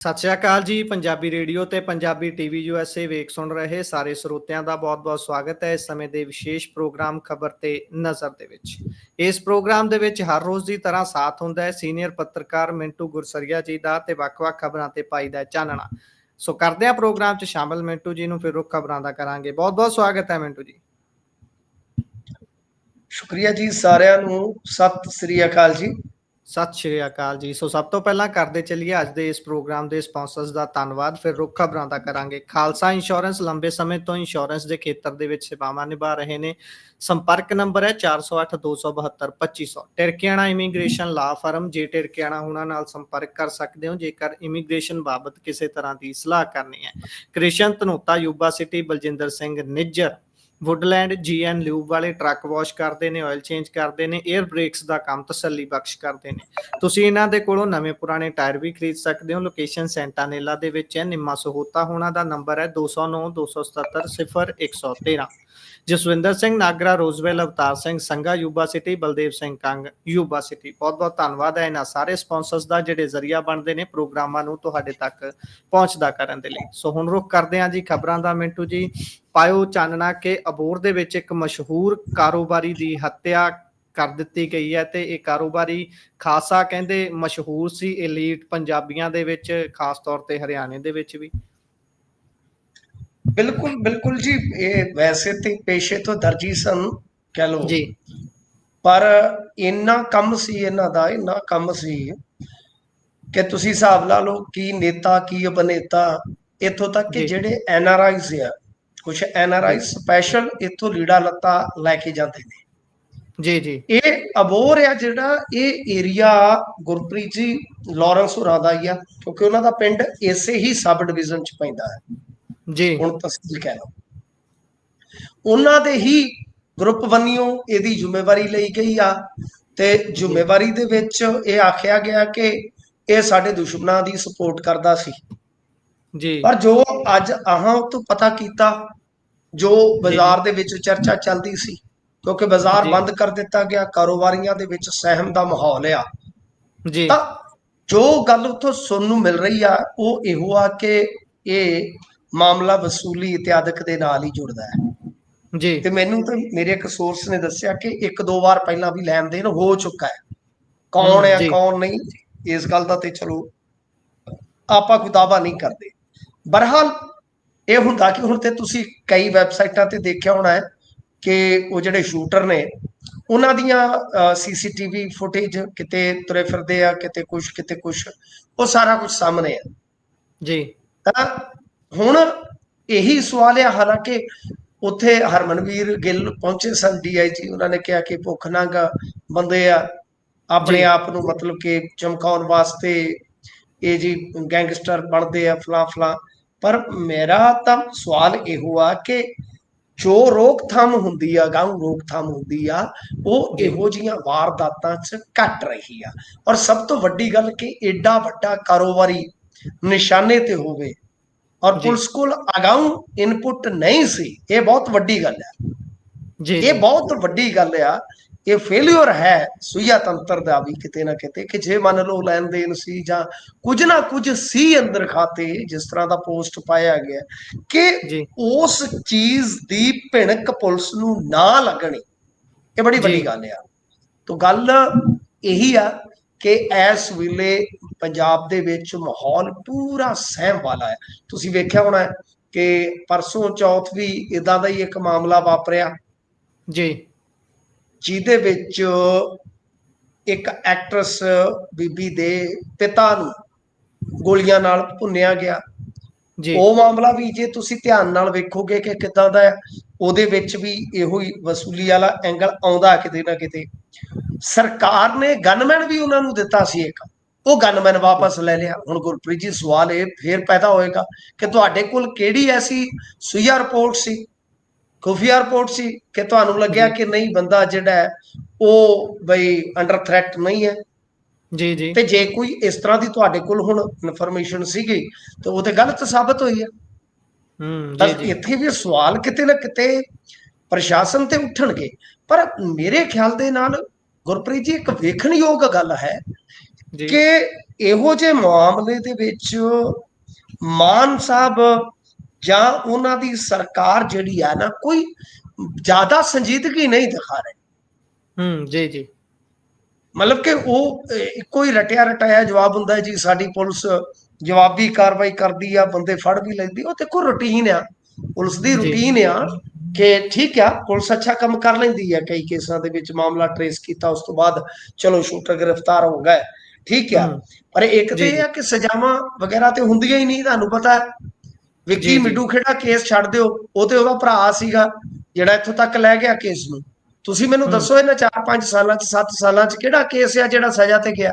ਸਤਿ ਸ਼੍ਰੀ ਅਕਾਲ ਜੀ, ਪੰਜਾਬੀ ਰੇਡੀਓ ਤੇ ਪੰਜਾਬੀ ਟੀਵੀ ਯੂਐਸਏ ਵੇਖ ਸੁਣ ਰਹੇ ਸਾਰੇ ਸਰੋਤਿਆਂ ਦਾ ਬਹੁਤ-ਬਹੁਤ ਸਵਾਗਤ ਹੈ ਇਸ ਸਮੇਂ ਦੇ ਵਿਸ਼ੇਸ਼ ਪ੍ਰੋਗਰਾਮ ਖਬਰ ਤੇ ਨਜ਼ਰ ਦੇ ਵਿੱਚ। ਇਸ ਪ੍ਰੋਗਰਾਮ ਦੇ ਵਿੱਚ ਹਰ ਰੋਜ਼ ਦੀ ਤਰ੍ਹਾਂ ਸਾਥ ਹੁੰਦਾ ਹੈ ਸੀਨੀਅਰ ਪੱਤਰਕਾਰ ਮਿੰਟੂ ਗੁਰਸਰੀਆ ਜੀ ਦਾ ਤੇ ਵੱਖ-ਵੱਖ ਖਬਰਾਂ ਤੇ ਪਾਈਦਾ ਹੈ ਚਾਨਣਾ। ਸੋ ਕਰਦੇ ਹਾਂ ਪ੍ਰੋਗਰਾਮ 'ਚ ਸ਼ਾਮਲ ਮਿੰਟੂ ਜੀ ਨੂੰ ਫਿਰ ਰੁੱਖ ਖਬਰਾਂ ਦਾ ਕਰਾਂਗੇ। ਬਹੁਤ-ਬਹੁਤ ਸਵਾਗਤ ਹੈ ਮਿੰਟੂ ਜੀ। ਸ਼ੁਕਰੀਆ ਜੀ ਸਾਰਿਆਂ ਨੂੰ। ਸਤਿ ਸ੍ਰੀ ਅਕਾਲ ਜੀ। ਸਤਿ ਸ਼੍ਰੀ ਅਕਾਲ ਜੀ। ਸੋ ਸਭ ਤੋਂ ਪਹਿਲਾਂ ਕਰਦੇ ਚੱਲੀਏ ਅੱਜ ਦੇ ਇਸ ਪ੍ਰੋਗਰਾਮ ਦੇ ਸਪਾਂਸਰਸ ਦਾ ਧੰਨਵਾਦ। ਫਿਰ ਰੁੱਖ ਖਬਰਾਂ ਦਾ ਕਰਾਂਗੇ। ਖਾਲਸਾ ਇੰਸ਼ੋਰੈਂਸ ਲੰਬੇ ਸਮੇਂ ਤੋਂ ਇੰਸ਼ੋਰੈਂਸ ਦੇ ਖੇਤਰ ਦੇ ਵਿੱਚ ਸੇਵਾਵਾਂ ਨਿਭਾ ਰਹੇ ਨੇ। ਸੰਪਰਕ ਨੰਬਰ ਹੈ 4082722500 ਟਿਰਕਿਆਣਾ ਇਮੀਗ੍ਰੇਸ਼ਨ ਲਾ ਫਰਮ, ਜੇ ਟਿਰਕਿਆਣਾ ਹੁਣਾਂ ਨਾਲ ਸੰਪਰਕ ਕਰ ਸਕਦੇ ਹੋ, ਜੇਕਰ ਇਮੀਗ੍ਰੇਸ਼ਨ ਬਾਬਤ ਕਿਸੇ ਤਰ੍ਹਾਂ ਦੀ ਸਲਾਹ ਕਰਨੀ ਹੈ। Krishan Dhanota, Yuba City, Baljinder Singh, Nijjar. Woodland, GN lube ਵਾਲੇ ਟਰੱਕ ਵਾਸ਼ ਕਰਦੇ ਨੇ ਆਇਲ ਚੇਂਜ ਕਰਦੇ ਨੇ 에ਅਰ ਬ੍ਰੇਕਸ ਦਾ ਕੰਮ ਤਸੱਲੀ ਬਖਸ਼ ਕਰਦੇ ਨੇ। ਤੁਸੀਂ ਇਹਨਾਂ ਦੇ ਕੋਲੋਂ ਨਵੇਂ ਪੁਰਾਣੇ ਟਾਇਰ ਵੀ ਖਰੀਦ ਸਕਦੇ ਹੋ। ਲੋਕੇਸ਼ਨ ਸੈਂਟਾਨੇਲਾ ਦੇ ਵਿੱਚ ਹੈ। ਨਿੰਮਾ ਸਹੋਤਾ ਹੋਣਾ ਦਾ ਨੰਬਰ ਹੈ 209 277 0113 Jaswinder Singh, Nagra, Roseville, Avtar Singh Sanga Yuba City, Baldev Singh Kang, Yuba City. ਬਹੁਤ ਬਹੁਤ ਧੰਨਵਾਦ ਹੈ ਇਹਨਾਂ ਸਾਰੇ ਸਪਾਂਸਰਸ ਦਾ, ਜਿਹੜੇ ਜ਼ਰੀਆ ਬਣਦੇ ਨੇ ਪ੍ਰੋਗਰਾਮਾਂ ਨੂੰ ਤੁਹਾਡੇ ਤੱਕ ਪਹੁੰਚਦਾ ਕਰਨ ਦੇ ਲਈ। ਸੋ ਹੁਣ ਰੁਕ ਕਰਦੇ ਹਾਂ ਜੀ ਖਬਰਾਂ ਦਾ, ਮਿੰਟੂ ਜੀ। ਪਾਇਓ ਚਾਨਣਾ ਕਿ ਅਬੋਰ ਦੇ ਵਿੱਚ ਇੱਕ ਮਸ਼ਹੂਰ ਕਾਰੋਬਾਰੀ ਦੀ ਹੱਤਿਆ ਕਰ ਦਿੱਤੀ ਗਈ ਹੈ ਤੇ ਇਹ ਕਾਰੋਬਾਰੀ ਖਾਸਾ ਕਹਿੰਦੇ ਮਸ਼ਹੂਰ ਸੀ 엘ੀਟ ਪੰਜਾਬੀਆਂ ਦੇ ਵਿੱਚ, ਖਾਸ ਤੌਰ ਤੇ ਹਰਿਆਣੇ ਦੇ ਵਿੱਚ ਵੀ। ਬਿਲਕੁਲ ਬਿਲਕੁਲ ਜੀ ਇਹ ਵੈਸੇ ਤੇ ਪੇਸ਼ੇ ਤੋਂ ਦਰਜੀ ਸਨ ਕਹਿ ਲਓ। ਜੀ। ਪਰ ਇੰਨਾ ਕੰਮ ਸੀ ਇਹਨਾਂ ਦਾ ਇੰਨਾ ਕੰਮ ਸੀ ਕਿ ਤੁਸੀਂ ਹਿਸਾਬ ਲਾ ਲਓ ਕੀ ਨੇਤਾ ਕੀ ਅਭਿਨੇਤਾ ਇੱਥੋਂ ਤੱਕ ਕਿ। ਜਿਹੜੇ ਐਨ ਆਰ ਆਈਜ਼ ਆ ਕੁਝ ਐਨ ਆਰ ਆਈ ਸਪੈਸ਼ਲ ਇੱਥੋਂ ਲੀੜਾ ਲੱਤਾ ਲੈ ਕੇ ਜਾਂਦੇ ਨੇ। ਜੀ ਜੀ। ਇਹ ਅਬੋਰ ਆ ਜਿਹੜਾ ਇਹ ਏਰੀਆ ਗੁਰਪ੍ਰੀਤ ਜੀ ਲਾਰੈਂਸ ਹੋਰਾਂ ਦਾ ਹੀ ਆ ਕਿਉਂਕਿ ਉਹਨਾਂ ਦਾ ਪਿੰਡ ਇਸੇ ਹੀ ਸਬ ਡਿਵੀਜ਼ਨ ਚ ਪੈਂਦਾ ਹੈ। ਜੀ। ਹੁਣ ਤਹਿਸੀਲ ਕਹਿ ਲਓ ਉਹਨਾਂ ਦੇ ਹੀ ਗਰੁੱਪ ਬੰਨਿਓ ਇਹਦੀ ਜ਼ਿੰਮੇਵਾਰੀ ਲਈ ਗਈ ਆ ਤੇ ਜ਼ਿੰਮੇਵਾਰੀ ਦੇ ਵਿੱਚ ਇਹ ਆਖਿਆ ਗਿਆ ਕਿ ਇਹ ਸਾਡੇ ਦੁਸ਼ਮਣਾਂ ਦੀ ਸਪੋਰਟ ਕਰਦਾ ਸੀ। ਜੀ। ਪਰ ਜੋ ਅੱਜ ਆਹਾਂ ਤੋਂ ਪਤਾ ਕੀਤਾ ਜੋ ਬਾਜ਼ਾਰ ਦੇ ਵਿੱਚ ਚਰਚਾ ਚੱਲਦੀ ਸੀ ਕਿਉਂਕਿ ਬਾਜ਼ਾਰ। ਬੰਦ ਕਰ ਦਿੱਤਾ ਗਿਆ ਕਾਰੋਬਾਰੀਆਂ ਦੇ ਵਿੱਚ ਸਹਿਮ ਦਾ ਮਾਹੌਲ ਆ। ਜੀ। ਤਾਂ ਜੋ ਗੱਲ ਉੱਥੋਂ ਸੁਣਨ ਨੂੰ ਮਿਲ ਰਹੀ ਆ ਉਹ ਇਹੋ ਆ ਕਿ ਇਹ ਮਾਮਲਾ ਵਸੂਲੀ ਇਤਿਆਦਿਕ ਦੇ ਨਾਲ ਹੀ ਜੁੜਦਾ ਹੈ। ਜੀ। ਤੇ ਮੈਨੂੰ ਤਾਂ ਮੇਰੇ ਇੱਕ ਸੋਰਸ ਨੇ ਦੱਸਿਆ ਕਿ ਇੱਕ ਦੋ ਵਾਰ ਪਹਿਲਾਂ ਵੀ ਲੈਣ ਦੇਣ ਹੋ ਚੁੱਕਾ ਹੈ। ਕੌਣ ਹੈ। ਕੌਣ ਨਹੀਂ ਇਸ ਗੱਲ ਦਾ ਤੇ ਚਲੋ ਆਪਾਂ ਕੋਈ ਦਾਵਾ ਨਹੀਂ ਕਰਦੇ। ਬਹਰਹਾਲ ਇਹ ਹੁੰਦਾ ਕਿ ਹੁਣ ਤੇ ਤੁਸੀਂ ਕਈ ਵੈਬਸਾਈਟਾਂ ਤੇ ਦੇਖਿਆ ਹੋਣਾ ਹੈ ਕਿ ਉਹ ਜਿਹੜੇ ਸ਼ੂਟਰ ਨੇ ਉਹਨਾਂ ਦੀਆਂ ਸੀਸੀਟੀਵੀ ਫੁਟੇਜ ਕਿਤੇ ਤੁਰੇ ਫਿਰਦੇ ਆ ਕਿਤੇ ਕੁਛ ਕਿਤੇ ਕੁਛ ਉਹ ਸਾਰਾ ਕੁਝ ਸਾਹਮਣੇ ਆ ਜੀ। ਤਾਂ ਹੁਣ ਇਹੀ ਸਵਾਲ ਹੈ ਹਾਲਾਂਕਿ ਉੱਥੇ ਹਰਮਨਵੀਰ ਗਿੱਲ ਪਹੁੰਚੇ ਸਨ ਡੀਆਈਜੀ ਉਹਨਾਂ ਨੇ ਕਿਹਾ ਕਿ ਭੁੱਖ ਨੰਗ ਬੰਦੇ ਆ ਆਪਣੇ। ਆਪ ਨੂੰ ਮਤਲਬ ਕਿ ਚਮਕਾਉਣ ਵਾਸਤੇ ਇਹ ਜੀ ਗੈਂਗਸਟਰ ਬਣਦੇ ਆ ਫਲਾਂ ਫਲਾਂ ਪਰ ਮੇਰਾ ਤਾਂ ਸਵਾਲ ਇਹੋ ਆ ਕਿ ਜੋ ਰੋਕਥਾਮ ਹੁੰਦੀ ਆ ਗਾਉਂ ਰੋਕਥਾਮ ਹੁੰਦੀ ਆ ਉਹ। ਇਹੋ ਜੀਆਂ ਵਾਰਦਾਤਾਂ 'ਚ ਘਟ ਰਹੀ ਆ ਔਰ ਸਭ ਤੋਂ ਵੱਡੀ ਗੱਲ ਕਿ ਏਡਾ ਵੱਡਾ ਕਾਰੋਬਾਰੀ ਨਿਸ਼ਾਨੇ ਤੇ ਹੋਵੇ ਔਰ। ਪੁਲਿਸ ਕੋਲ ਅਗਾਊਂ ਇਨਪੁਟ ਨਹੀਂ ਸੀ ਇਹ ਬਹੁਤ ਵੱਡੀ ਗੱਲ ਹੈ ਜੀ ਇਹ ਬਹੁਤ ਵੱਡੀ ਗੱਲ ਆ ਇਹ ਫੇਲਿਅਰ ਹੈ ਸੁਈਆ ਤੰਤਰ ਦਾ ਵੀ ਕਿਤੇ ਨਾ ਕਿਤੇ ਕਿ ਜੇ ਮੰਨ ਲਓ ਲੈਣ ਦੇਣ ਸੀ ਜਾਂ ਕੁਝ ਨਾ ਕੁਝ ਸੀ ਅੰਦਰ ਖਾਤੇ ਜਿਸ ਤਰ੍ਹਾਂ ਦਾ ਪੋਸਟ ਪਾਇਆ ਗਿਆ ਕਿ ਉਸ ਚੀਜ਼ ਦੀ ਭਿਣਕ ਪੁਲਿਸ ਨੂੰ ਨਾ ਲੱਗਣੀ ਇਹ ਬੜੀ। ਵੱਡੀ ਗੱਲ ਆ ਤੋਂ ਗੱਲ ਇਹੀ ਆ ਕਿ ਇਸ ਵੇਲੇ ਪੰਜਾਬ ਦੇ ਵਿੱਚ ਮਾਹੌਲ ਪੂਰਾ ਸਹਿਮ ਵਾਲਾ ਹੈ। ਤੁਸੀਂ ਵੇਖਿਆ ਹੋਣਾ ਕਿ ਪਰਸੋਂ ਚੌਥ ਵੀ ਇਦਾਂ ਦਾ ਹੀ ਇੱਕ ਮਾਮਲਾ ਵਾਪਰਿਆ। ਜੀ। ਜਿਹਦੇ ਵਿੱਚ ਇੱਕ ਐਕਟਰਸ ਬੀਬੀ ਦੇ ਪਿਤਾ ਨੂੰ ਗੋਲੀਆਂ ਨਾਲ ਭੁੰਨਿਆ ਗਿਆ। ਉਹ ਮਾਮਲਾ ਵੀ ਜੇ ਤੁਸੀਂ ਧਿਆਨ ਨਾਲ ਵੇਖੋਗੇ ਕਿ ਕਿੱਦਾਂ ਦਾ ਹੈ ਉਹਦੇ ਵਿੱਚ ਵੀ ਇਹੋ ਹੀ ਵਸੂਲੀ ਵਾਲਾ ਐਂਗਲ ਆਉਂਦਾ ਕਿਤੇ ਨਾ ਕਿਤੇ। ਸਰਕਾਰ ਨੇ ਗਨਮੈਨ ਵੀ ਉਹਨਾਂ ਨੂੰ ਦਿੱਤਾ ਸੀ ਇੱਕ। ਉਹ ਗਨਮੈਨ ਵਾਪਸ ਲੈ ਲਿਆ। ਹੁਣ ਗੁਰਪ੍ਰੀਤ ਜੀ ਸਵਾਲ ਇਹ ਫੇਰ ਪੈਦਾ ਹੋਏਗਾ ਕਿ ਤੁਹਾਡੇ ਕੋਲ ਕਿਹੜੀ ਐਸੀ ਸੁਈਆ ਰਿਪੋਰਟ ਸੀ? ਖੁਫੀਆ ਰਿਪੋਰਟ ਸੀ ਕਿ ਤੁਹਾਨੂੰ ਲੱਗਿਆ। ਕਿ ਨਹੀਂ ਬੰਦਾ ਜਿਹੜਾ ਉਹ ਬਈ ਅੰਡਰ ਥ੍ਰੈਟ ਨਹੀਂ ਹੈ? ਜੀ ਜੀ। ਤੇ ਜੇ ਕੋਈ ਇਸ ਤਰ੍ਹਾਂ ਦੀ ਤੁਹਾਡੇ ਕੋਲ ਹੁਣ ਇਨਫੋਰਮੇਸ਼ਨ ਸੀਗੀ ਤੇ ਉਹ ਤੇ ਗਲਤ ਸਾਬਤ ਹੋਈ ਹੈ। ਹੂੰ ਜੀ ਜੀ। ਇੱਥੇ ਵੀ ਸਵਾਲ ਕਿਤੇ ਨਾ ਕਿਤੇ ਪ੍ਰਸ਼ਾਸਨ ਤੇ ਉੱਠਣਗੇ। ਪਰ ਮੇਰੇ ਖਿਆਲ ਦੇ ਨਾਲ ਗੁਰਪ੍ਰੀਤ ਜੀ ਇੱਕ ਵੇਖਣਯੋਗ ਗੱਲ ਹੈ ਕਿ ਇਹੋ ਜਿਹੇ ਮਾਮਲੇ ਦੇ ਵਿੱਚ ਮਾਨ ਸਾਹਿਬ ਜਾਂ ਉਹਨਾਂ ਦੀ ਸਰਕਾਰ ਜਿਹੜੀ ਆ ਨਾ ਕੋਈ ਜ਼ਿਆਦਾ ਸੰਜੀਦਗੀ ਨਹੀਂ ਦਿਖਾ ਰਹੀ। ਹੂੰ ਜੀ ਜੀ। ਮਤਲਬ ਕਿ ਉਹ ਇੱਕੋ ਹੀ ਰਟਿਆ ਰਟਾਇਆ ਜਵਾਬ ਹੁੰਦਾ ਜੀ ਸਾਡੀ ਪੁਲਿਸ ਜਵਾਬੀ ਕਾਰਵਾਈ ਕਰਦੀ ਆ ਬੰਦੇ ਫੜ ਵੀ ਲੈਂਦੀ ਉਹ ਦੇਖੋ ਰੁਟੀਨ ਆ। ਪੁਲਿਸ ਦੀ। ਰੁਟੀਨ ਆ ਕਿ ਠੀਕ ਆ ਪੁਲਿਸ ਅੱਛਾ ਕੰਮ ਕਰ ਲੈਂਦੀ ਆ ਕਈ ਕੇਸਾਂ ਦੇ ਵਿੱਚ ਮਾਮਲਾ ਟਰੇਸ ਕੀਤਾ ਉਸ ਤੋਂ ਬਾਅਦ ਚਲੋ ਸ਼ੂਟਰ ਗ੍ਰਿਫਤਾਰ ਹੋ ਗਏ ਠੀਕ ਆ। ਪਰ ਇੱਕ ਤੇ ਆ ਕਿ ਸਜ਼ਾਵਾਂ ਵਗੈਰਾ ਤੇ ਹੁੰਦੀਆਂ ਹੀ ਨਹੀਂ ਤੁਹਾਨੂੰ ਪਤਾ ਵਿੱਕੀ। ਮਿੱਡੂ ਖੇੜਾ ਕੇਸ ਛੱਡ ਦਿਓ ਉਹ ਤੇ ਉਹਦਾ ਭਰਾ ਸੀਗਾ ਜਿਹੜਾ ਇੱਥੋਂ ਤੱਕ ਲੈ ਗਿਆ ਕੇਸ ਨੂੰ। ਤੁਸੀਂ ਮੈਨੂੰ। ਦੱਸੋ ਇਹਨਾਂ 4-5 ਸਾਲਾਂ 'ਚ 7 ਸਾਲਾਂ 'ਚ ਕਿਹੜਾ ਕੇਸ ਆ ਜਿਹੜਾ ਸਜ਼ਾ ਤੇ ਗਿਆ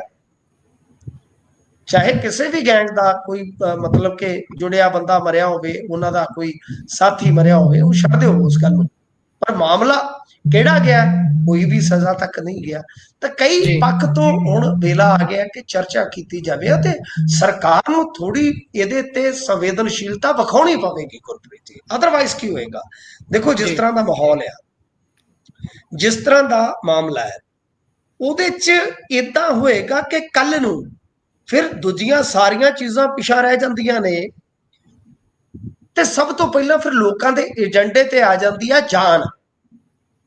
ਚਾਹੇ ਕਿਸੇ ਵੀ ਗੈਂਗ ਦਾ ਕੋਈ ਮਤਲਬ ਕਿ ਜੁੜਿਆ ਬੰਦਾ ਮਰਿਆ ਹੋਵੇ ਉਹਨਾਂ ਦਾ ਕੋਈ ਸਾਥੀ ਮਰਿਆ ਹੋਵੇ ਉਹ ਛੱਡ ਦਿਓ ਉਸ ਗੱਲ ਨੂੰ ਪਰ ਮਾਮਲਾ ਕਿਹੜਾ ਗਿਆ ਕੋਈ ਵੀ ਸਜ਼ਾ ਤੱਕ ਨਹੀਂ ਗਿਆ ਤਾਂ ਕਈ। ਪੱਖ ਤੋਂ ਹੁਣ ਵੇਲਾ ਆ ਗਿਆ ਕਿ ਚਰਚਾ ਕੀਤੀ ਜਾਵੇ ਅਤੇ ਸਰਕਾਰ ਨੂੰ ਥੋੜੀ ਇਹਦੇ ਤੇ ਸੰਵੇਦਨਸ਼ੀਲਤਾ ਵਿਖਾਉਣੀ ਪਵੇਗੀ ਗੁਰਪ੍ਰੀਤ ਜੀ ਅਦਰਵਾਈਜ਼ ਕੀ ਹੋਏਗਾ ਦੇਖੋ ਜਿਸ। ਤਰ੍ਹਾਂ ਦਾ ਮਾਹੌਲ ਆ ਜਿਸ ਤਰ੍ਹਾਂ ਦਾ ਮਾਮਲਾ ਹੈ ਉਹਦੇ 'ਚ ਇਦਾਂ ਹੋਏਗਾ ਕਿ ਕੱਲ ਨੂੰ ਫਿਰ ਦੂਜੀਆਂ ਸਾਰੀਆਂ ਚੀਜ਼ਾਂ ਪਿਛਾ ਰਹਿ ਜਾਂਦੀਆਂ ਨੇ ਤੇ ਸਭ ਤੋਂ ਪਹਿਲਾਂ ਫਿਰ ਲੋਕਾਂ ਦੇ ਏਜੰਡੇ ਤੇ ਆ ਜਾਂਦੀ ਆ ਜਾਨ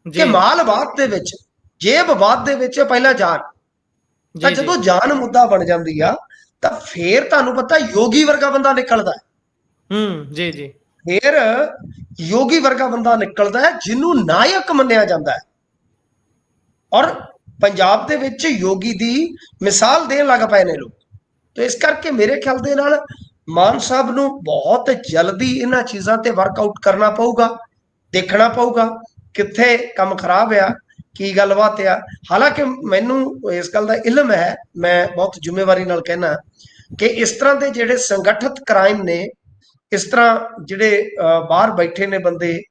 ਜੀ। ਕਿ ਮਾਲ ਬਾਤ ਦੇ ਵਿੱਚ ਜੇਬ ਬਾਤ ਦੇ ਵਿੱਚ ਪਹਿਲਾਂ ਜਾਨ। ਤਾਂ। ਜਦੋਂ ਜਾਨ ਮੁੱਦਾ ਬਣ ਜਾਂਦੀ ਆ ਤਾਂ ਫੇਰ ਤੁਹਾਨੂੰ ਪਤਾ ਯੋਗੀ ਵਰਗਾ ਬੰਦਾ ਨਿਕਲਦਾ ਹੂੰ ਜੀ ਜੀ। ਫਿਰ ਯੋਗੀ ਵਰਗਾ ਬੰਦਾ ਨਿਕਲਦਾ ਹੈ, ਜਿਹਨੂੰ ਨਾਇਕ ਮੰਨਿਆ ਜਾਂਦਾ ਹੈ। ਔਰ ਪੰਜਾਬ ਦੇ ਵਿੱਚ ਯੋਗੀ ਦੀ ਮਿਸਾਲ ਦੇਣ ਲੱਗ ਪਏ ਨੇ ਲੋਕ। ਤੇ ਇਸ ਕਰਕੇ ਮੇਰੇ ਖਿਆਲ ਦੇ ਨਾਲ ਮਾਨ ਸਾਹਿਬ ਨੂੰ ਬਹੁਤ ਜਲਦੀ ਇਹਨਾਂ ਚੀਜ਼ਾਂ ਤੇ ਵਰਕਆਊਟ ਕਰਨਾ ਪਊਗਾ, ਦੇਖਣਾ ਪਊਗਾ, ਕਿੱਥੇ ਕੰਮ ਖਰਾਬ ਆ, ਕੀ ਗੱਲਬਾਤ ਆ। ਹਾਲਾਂਕਿ ਮੈਨੂੰ ਇਸ ਗੱਲ ਦਾ ਇਲਮ ਹੈ, ਮੈਂ ਬਹੁਤ ਜ਼ਿੰਮੇਵਾਰੀ ਨਾਲ ਕਹਿਣਾ ਕਿ ਇਸ ਤਰ੍ਹਾਂ ਦੇ ਜਿਹੜੇ ਸੰਗਠਿਤ ਕ੍ਰਾਈਮ ਨੇ ਇਸ ਤਰ੍ਹਾਂ ਜਿਹੜੇ ਬਾਹਰ ਬੈਠੇ ਨੇ ਬੰਦੇ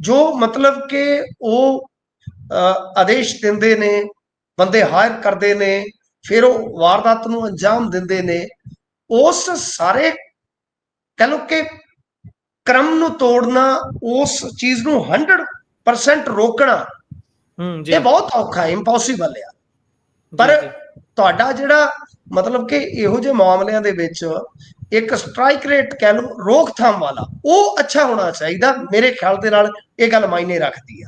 ਜੋ ਮਤਲਬ ਕਿ ਉਹ ਆਦੇਸ਼ ਦਿੰਦੇ ਨੇ ਬੰਦੇ ਹਾਇਰ ਕਰਦੇ ਨੇ ਫਿਰ ਉਹ ਵਾਰਦਾਤ ਨੂੰ ਅੰਜਾਮ ਦਿੰਦੇ ਨੇ ਉਸ ਸਾਰੇ ਕਹ ਲਓ ਕਿ ਕ੍ਰਮ ਨੂੰ ਤੋੜਨਾ ਉਸ ਚੀਜ਼ ਨੂੰ 100% ਰੋਕਣਾ ਹੂੰ ਜੀ। ਇਹ ਬਹੁਤ ਔਖਾ ਹੈ ਇੰਪੋਸੀਬਲ ਆ ਪਰ ਤੁਹਾਡਾ ਜਿਹੜਾ ਮਤਲਬ ਕਿ ਇਹੋ ਜਿਹੇ ਮਾਮਲਿਆਂ ਦੇ ਵਿੱਚ ਇੱਕ ਸਟ੍ਰਾਈਕ ਰੇਟ ਕਹਿ ਲਓ, ਰੋਕਥਾਮ ਵਾਲਾ, ਉਹ ਅੱਛਾ ਹੋਣਾ ਚਾਹੀਦਾ, ਮੇਰੇ ਖਿਆਲ ਦੇ ਨਾਲ ਇਹ ਗੱਲ ਮਾਇਨੇ ਰੱਖਦੀ ਆ।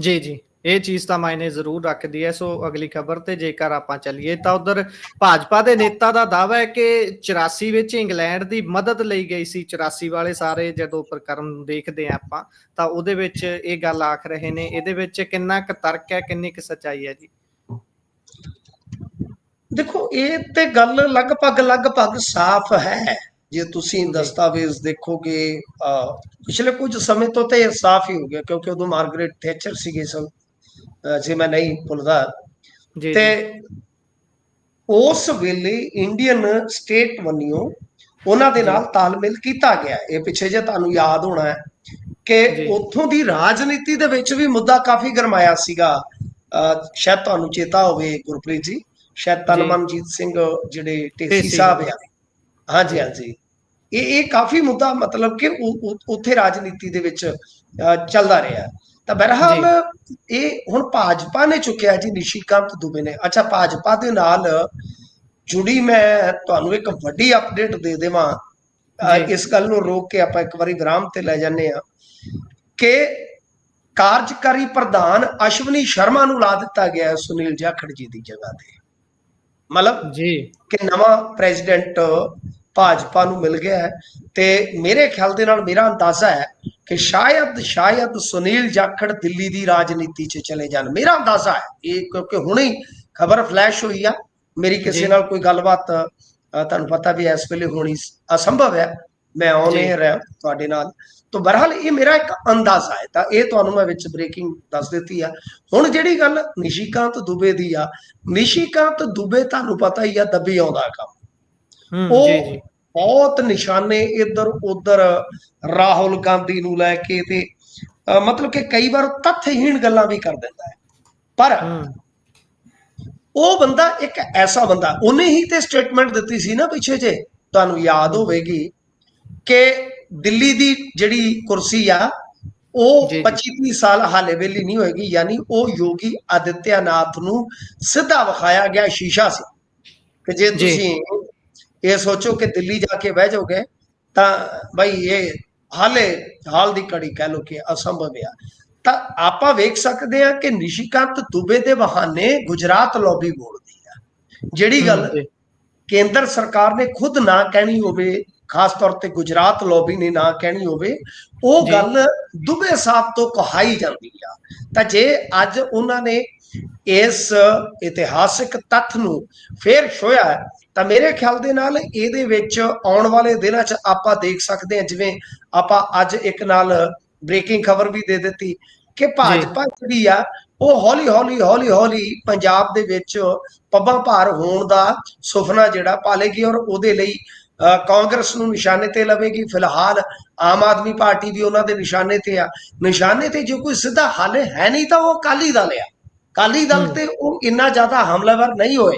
ਜੀ ਜੀ, ਇਹ ਚੀਜ਼ ਤਾਂ ਮਾਇਨੇ ਜ਼ਰੂਰ ਰੱਖਦੀ ਹੈ। ਸੋ ਅਗਲੀ ਖਬਰ ਤੇ ਜੇਕਰ ਆਪਾਂ ਚੱਲੀਏ, ਤਾਂ ਉਧਰ ਭਾਜਪਾ ਦੇ ਨੇਤਾ ਦਾ ਦਾਅਵਾ ਹੈ ਕਿ 84 ਵਿੱਚ ਇੰਗਲੈਂਡ ਦੀ ਮਦਦ ਲਈ ਗਈ ਸੀ। 84 ਵਾਲੇ ਸਾਰੇ ਜਦੋਂ ਪ੍ਰਕਰਮ ਦੇਖਦੇ ਆ ਆਪਾਂ, ਤਾਂ ਉਹਦੇ ਵਿੱਚ ਇਹ ਗੱਲ ਆਖ ਰਹੇ ਨੇ। ਇਹਦੇ ਵਿੱਚ ਕਿੰਨਾ ਕੁ ਤਰਕ ਹੈ, ਕਿੰਨੀ ਕੁ ਸੱਚਾਈ ਹੈ ਜੀ? ਦੇਖੋ ਇਹ ਤੇ ਗੱਲ ਲਗਭਗ ਲਗਭਗ ਸਾਫ਼ ਹੈ। ਜੇ ਤੁਸੀਂ ਦਸਤਾਵੇਜ਼ ਦੇਖੋਗੇ ਪਿਛਲੇ ਕੁਝ ਸਮੇਂ ਤੋਂ ਤੇ ਇਹ ਸਾਫ਼ ਹੀ ਹੋ ਗਿਆ ਕਿਉਂਕਿ ਉਦੋਂ ਮਾਰਗਰੇਟ ਥੈਚਰ ਸੀਗੇ ਸਭ ਜੇ ਮੈਂ ਨਹੀਂ ਭੁੱਲਦਾ। ਜੀ ਤੇ ਉਸ ਵੇਲੇ ਇੰਡੀਅਨ ਸਟੇਟ ਵੰਨਿਓ ਉਹਨਾਂ ਦੇ ਨਾਲ ਤਾਲਮੇਲ ਕੀਤਾ ਗਿਆ। ਇਹ ਪਿੱਛੇ ਜੇ ਤੁਹਾਨੂੰ ਯਾਦ ਹੋਣਾ ਹੈ। ਕਿ ਉੱਥੋਂ ਦੀ ਰਾਜਨੀਤੀ ਦੇ ਵਿੱਚ ਵੀ ਮੁੱਦਾ ਕਾਫੀ ਗਰਮਾਇਆ ਸੀਗਾ। ਸ਼ਾਇਦ ਤੁਹਾਨੂੰ ਚੇਤਾ ਹੋਵੇ ਗੁਰਪ੍ਰੀਤ ਜੀ। ਸ਼ਾਇਦ ਤਨਮਨਜੀਤ ਸਿੰਘ ਜਿਹੜੇ ਢੇਸੀ ਸਾਹਿਬ ਆ। ਹਾਂਜੀ ਹਾਂਜੀ। ਇਹ ਇਹ ਕਾਫੀ ਮੁੱਦਾ ਮਤਲਬ ਕਿ ਉੱਥੇ ਰਾਜਨੀਤੀ ਦੇ ਵਿੱਚ ਚੱਲਦਾ ਰਿਹਾ। ਤਾਂ ਬਹਰਹਾਲ ਇਹ ਹੁਣ ਭਾਜਪਾ ਨੇ ਚੁੱਕਿਆ ਜੀ ਨਿਸ਼ੀਕਾਂਤ ਦੁਬੇ ਨੇ। ਅੱਛਾ ਭਾਜਪਾ ਦੇ ਨਾਲ ਜੁੜੀ ਮੈਂ ਤੁਹਾਨੂੰ ਇੱਕ ਵੱਡੀ ਅਪਡੇਟ ਦੇ ਦੇਵਾਂ। ਇਸ ਗੱਲ ਨੂੰ ਰੋਕ ਕੇ ਆਪਾਂ ਇੱਕ ਵਾਰੀ ਵਿਰਾਮ ਤੇ ਲੈ ਜਾਂਦੇ ਆ ਕਿ ਕਾਰਜਕਾਰੀ ਪ੍ਰਧਾਨ ਅਸ਼ਵਨੀ ਸ਼ਰਮਾ ਨੂੰ ਲਾ ਦਿੱਤਾ ਗਿਆ ਸੁਨੀਲ ਜਾਖੜ ਜੀ ਦੀ ਜਗ੍ਹਾ ਤੇ। ਮਤਲਬ ਜੀ। ਕਿ ਨਵਾਂ ਪ੍ਰੈਜ਼ੀਡੈਂਟ ਭਾਜਪਾ ਨੂੰ ਮਿਲ ਗਿਆ ਹੈ ਤੇ ਮੇਰੇ ਖਿਆਲ ਦੇ ਨਾਲ ਮੇਰਾ ਅੰਦਾਜ਼ਾ ਹੈ ਕਿ ਸ਼ਾਇਦ ਸ਼ਾਇਦ ਸੁਨੀਲ ਜਾਖੜ ਦਿੱਲੀ ਦੀ ਰਾਜਨੀਤੀ 'ਚ ਚਲੇ ਜਾਣ। ਮੇਰਾ ਅੰਦਾਜ਼ਾ ਹੈ। ਇਹ ਕਿਉਂਕਿ ਹੁਣੇ ਖਬਰ ਫਲੈਸ਼ ਹੋਈ ਆ। ਮੇਰੀ ਕਿਸੇ। ਨਾਲ ਕੋਈ ਗੱਲਬਾਤ ਤੁਹਾਨੂੰ ਪਤਾ ਵੀ ਇਸ ਵੇਲੇ ਹੋਣੀ ਅਸੰਭਵ ਹੈ। ਮੈਂ ਔਨ ਜੀ। 에ਅਰ ਹਾਂ ਤੁਹਾਡੇ ਨਾਲ। ਤਾਂ ਬਹਰਹਾਲ ਇਹ ਮੇਰਾ ਇੱਕ ਅੰਦਾਜ਼ਾ ਹੈ ਤਾਂ ਇਹ ਤੁਹਾਨੂੰ ਮੈਂ ਵਿੱਚ ਬ੍ਰੇਕਿੰਗ ਦੱਸ ਦਿੱਤੀ ਆ। ਹੁਣ ਜਿਹੜੀ ਗੱਲ ਨਿਸ਼ੀਕਾਂਤ ਦੁਬੇ ਦੀ ਆ ਨਿਸ਼ੀਕਾਂਤ ਦੁਬੇ ਤੁਹਾਨੂੰ ਪਤਾ ਹੀ ਆ ਦੱਬੀ ਆਉਂਦਾ ਕੰਮ। ਹੂੰ ਉਹ ਜੀ ਜੀ। ਬਹੁਤ ਨਿਸ਼ਾਨੇ ਇੱਧਰ ਉੱਧਰ ਰਾਹੁਲ ਗਾਂਧੀ ਨੂੰ ਲੈ ਕੇ ਤੇ ਮਤਲਬ ਕਿ ਕਈ ਵਾਰ ਤੱਥਹੀਣ ਗੱਲਾਂ ਵੀ ਕਰ ਦਿੰਦਾ ਹੈ। ਪਰ ਉਹ ਬੰਦਾ ਇੱਕ ਐਸਾ ਬੰਦਾ ਉਹਨੇ ਹੀ ਤੇ ਸਟੇਟਮੈਂਟ ਦਿੱਤੀ ਸੀ ਨਾ ਪਿੱਛੇ ਜੇ ਤੁਹਾਨੂੰ ਯਾਦ ਹੋਵੇਗੀ ਕਿ ਦਿੱਲੀ ਦੀ ਜਿਹੜੀ ਕੁਰਸੀ ਆ ਉਹ ਜੀ, ਜੀ। 25 30 ਸਾਲ ਹਾਲੇ ਵੇਲੀ ਨਹੀਂ ਹੋਏਗੀ ਯਾਨੀ ਉਹ ਯੋਗੀ ਆਦਿੱਤਿਆਨਾਥ ਨੂੰ ਸਿੱਧਾ ਵਿਖਾਇਆ ਗਿਆ ਸ਼ੀਸ਼ਾ ਸੀ ਕਿ ਜੇ। ਤੁਸੀਂ ਇਹ ਸੋਚੋ ਕਿ ਦਿੱਲੀ ਜਾ ਕੇ ਬਹਿ ਜਾਓਗੇ ਤਾਂ ਬਈ ਇਹ ਹਾਲੇ ਹਾਲ ਦੀ ਘੜੀ ਕਹਿ ਲੋ ਕਿ ਅਸੰਭਵ ਆ ਤਾਂ ਆਪਾਂ ਵੇਖ ਸਕਦੇ ਹਾਂ ਕਿ ਨਿਸ਼ਿਕਾਂਤ ਦੁਬੇ ਦੇ ਬਹਾਨੇ ਗੁਜਰਾਤ ਲੌਬੀ ਬੋਲਦੀ ਆ ਜਿਹੜੀ ਗੱਲ ਕੇਂਦਰ ਸਰਕਾਰ ਨੇ ਖੁਦ ਨਾ ਕਹਿਣੀ ਹੋਵੇ ਖਾਸ ਤੌਰ ਤੇ ਗੁਜਰਾਤ ਲੌਬੀ ਨੇ ਨਾ ਕਹਿਣੀ ਹੋਵੇ ਉਹ। ਗੱਲ ਦੁਬੇ ਸਾਹਿਬ ਤੋਂ ਕਹਾਈ ਜਾਂਦੀ ਆ ਤਾਂ ਜੇ ਅੱਜ ਉਹਨਾਂ ਨੇ ਇਸ ਇਤਿਹਾਸਿਕ ਤੱਥ ਨੂੰ ਫੇਰ ਛੋਇਆ ਤਾਂ ਮੇਰੇ ਖਿਆਲ ਦੇ ਨਾਲ ਇਹਦੇ ਵਿੱਚ ਆਉਣ ਵਾਲੇ ਦਿਨਾਂ 'ਚ ਆਪਾਂ ਦੇਖ ਸਕਦੇ ਹਾਂ ਜਿਵੇਂ ਆਪਾਂ ਅੱਜ ਇੱਕ ਨਾਲ ਬ੍ਰੇਕਿੰਗ ਖਬਰ ਵੀ ਦੇ ਦਿੱਤੀ ਕਿ ਭਾਜਪਾ ਜਿਹੜੀ ਆ ਉਹ ਹੌਲੀ ਹੌਲੀ ਹੌਲੀ ਹੌਲੀ ਪੰਜਾਬ ਦੇ ਵਿੱਚ ਪੱਬਾਂ ਭਾਰ ਹੋਣ ਦਾ ਸੁਪਨਾ ਜਿਹੜਾ ਪਾਲੇਗੀ ਔਰ ਉਹਦੇ ਲਈ ਕਾਂਗਰਸ ਨੂੰ ਨਿਸ਼ਾਨੇ ਤੇ ਲਵੇਗੀ। ਫਿਲਹਾਲ ਆਮ ਆਦਮੀ ਪਾਰਟੀ ਵੀ ਉਹਨਾਂ ਦੇ ਨਿਸ਼ਾਨੇ ਤੇ ਆ। ਨਿਸ਼ਾਨੇ ਤੇ ਜੋ ਕੋਈ ਸਿੱਧਾ ਹੱਲ ਹੈ ਨਹੀਂ ਤਾਂ ਉਹ ਅਕਾਲੀ ਦਲ ਆ। ਅਕਾਲੀ ਦਲ। ਤੇ ਉਹ ਇੰਨਾ ਜ਼ਿਆਦਾ ਹਮਲਾਵਰ ਨਹੀਂ ਹੋਏ।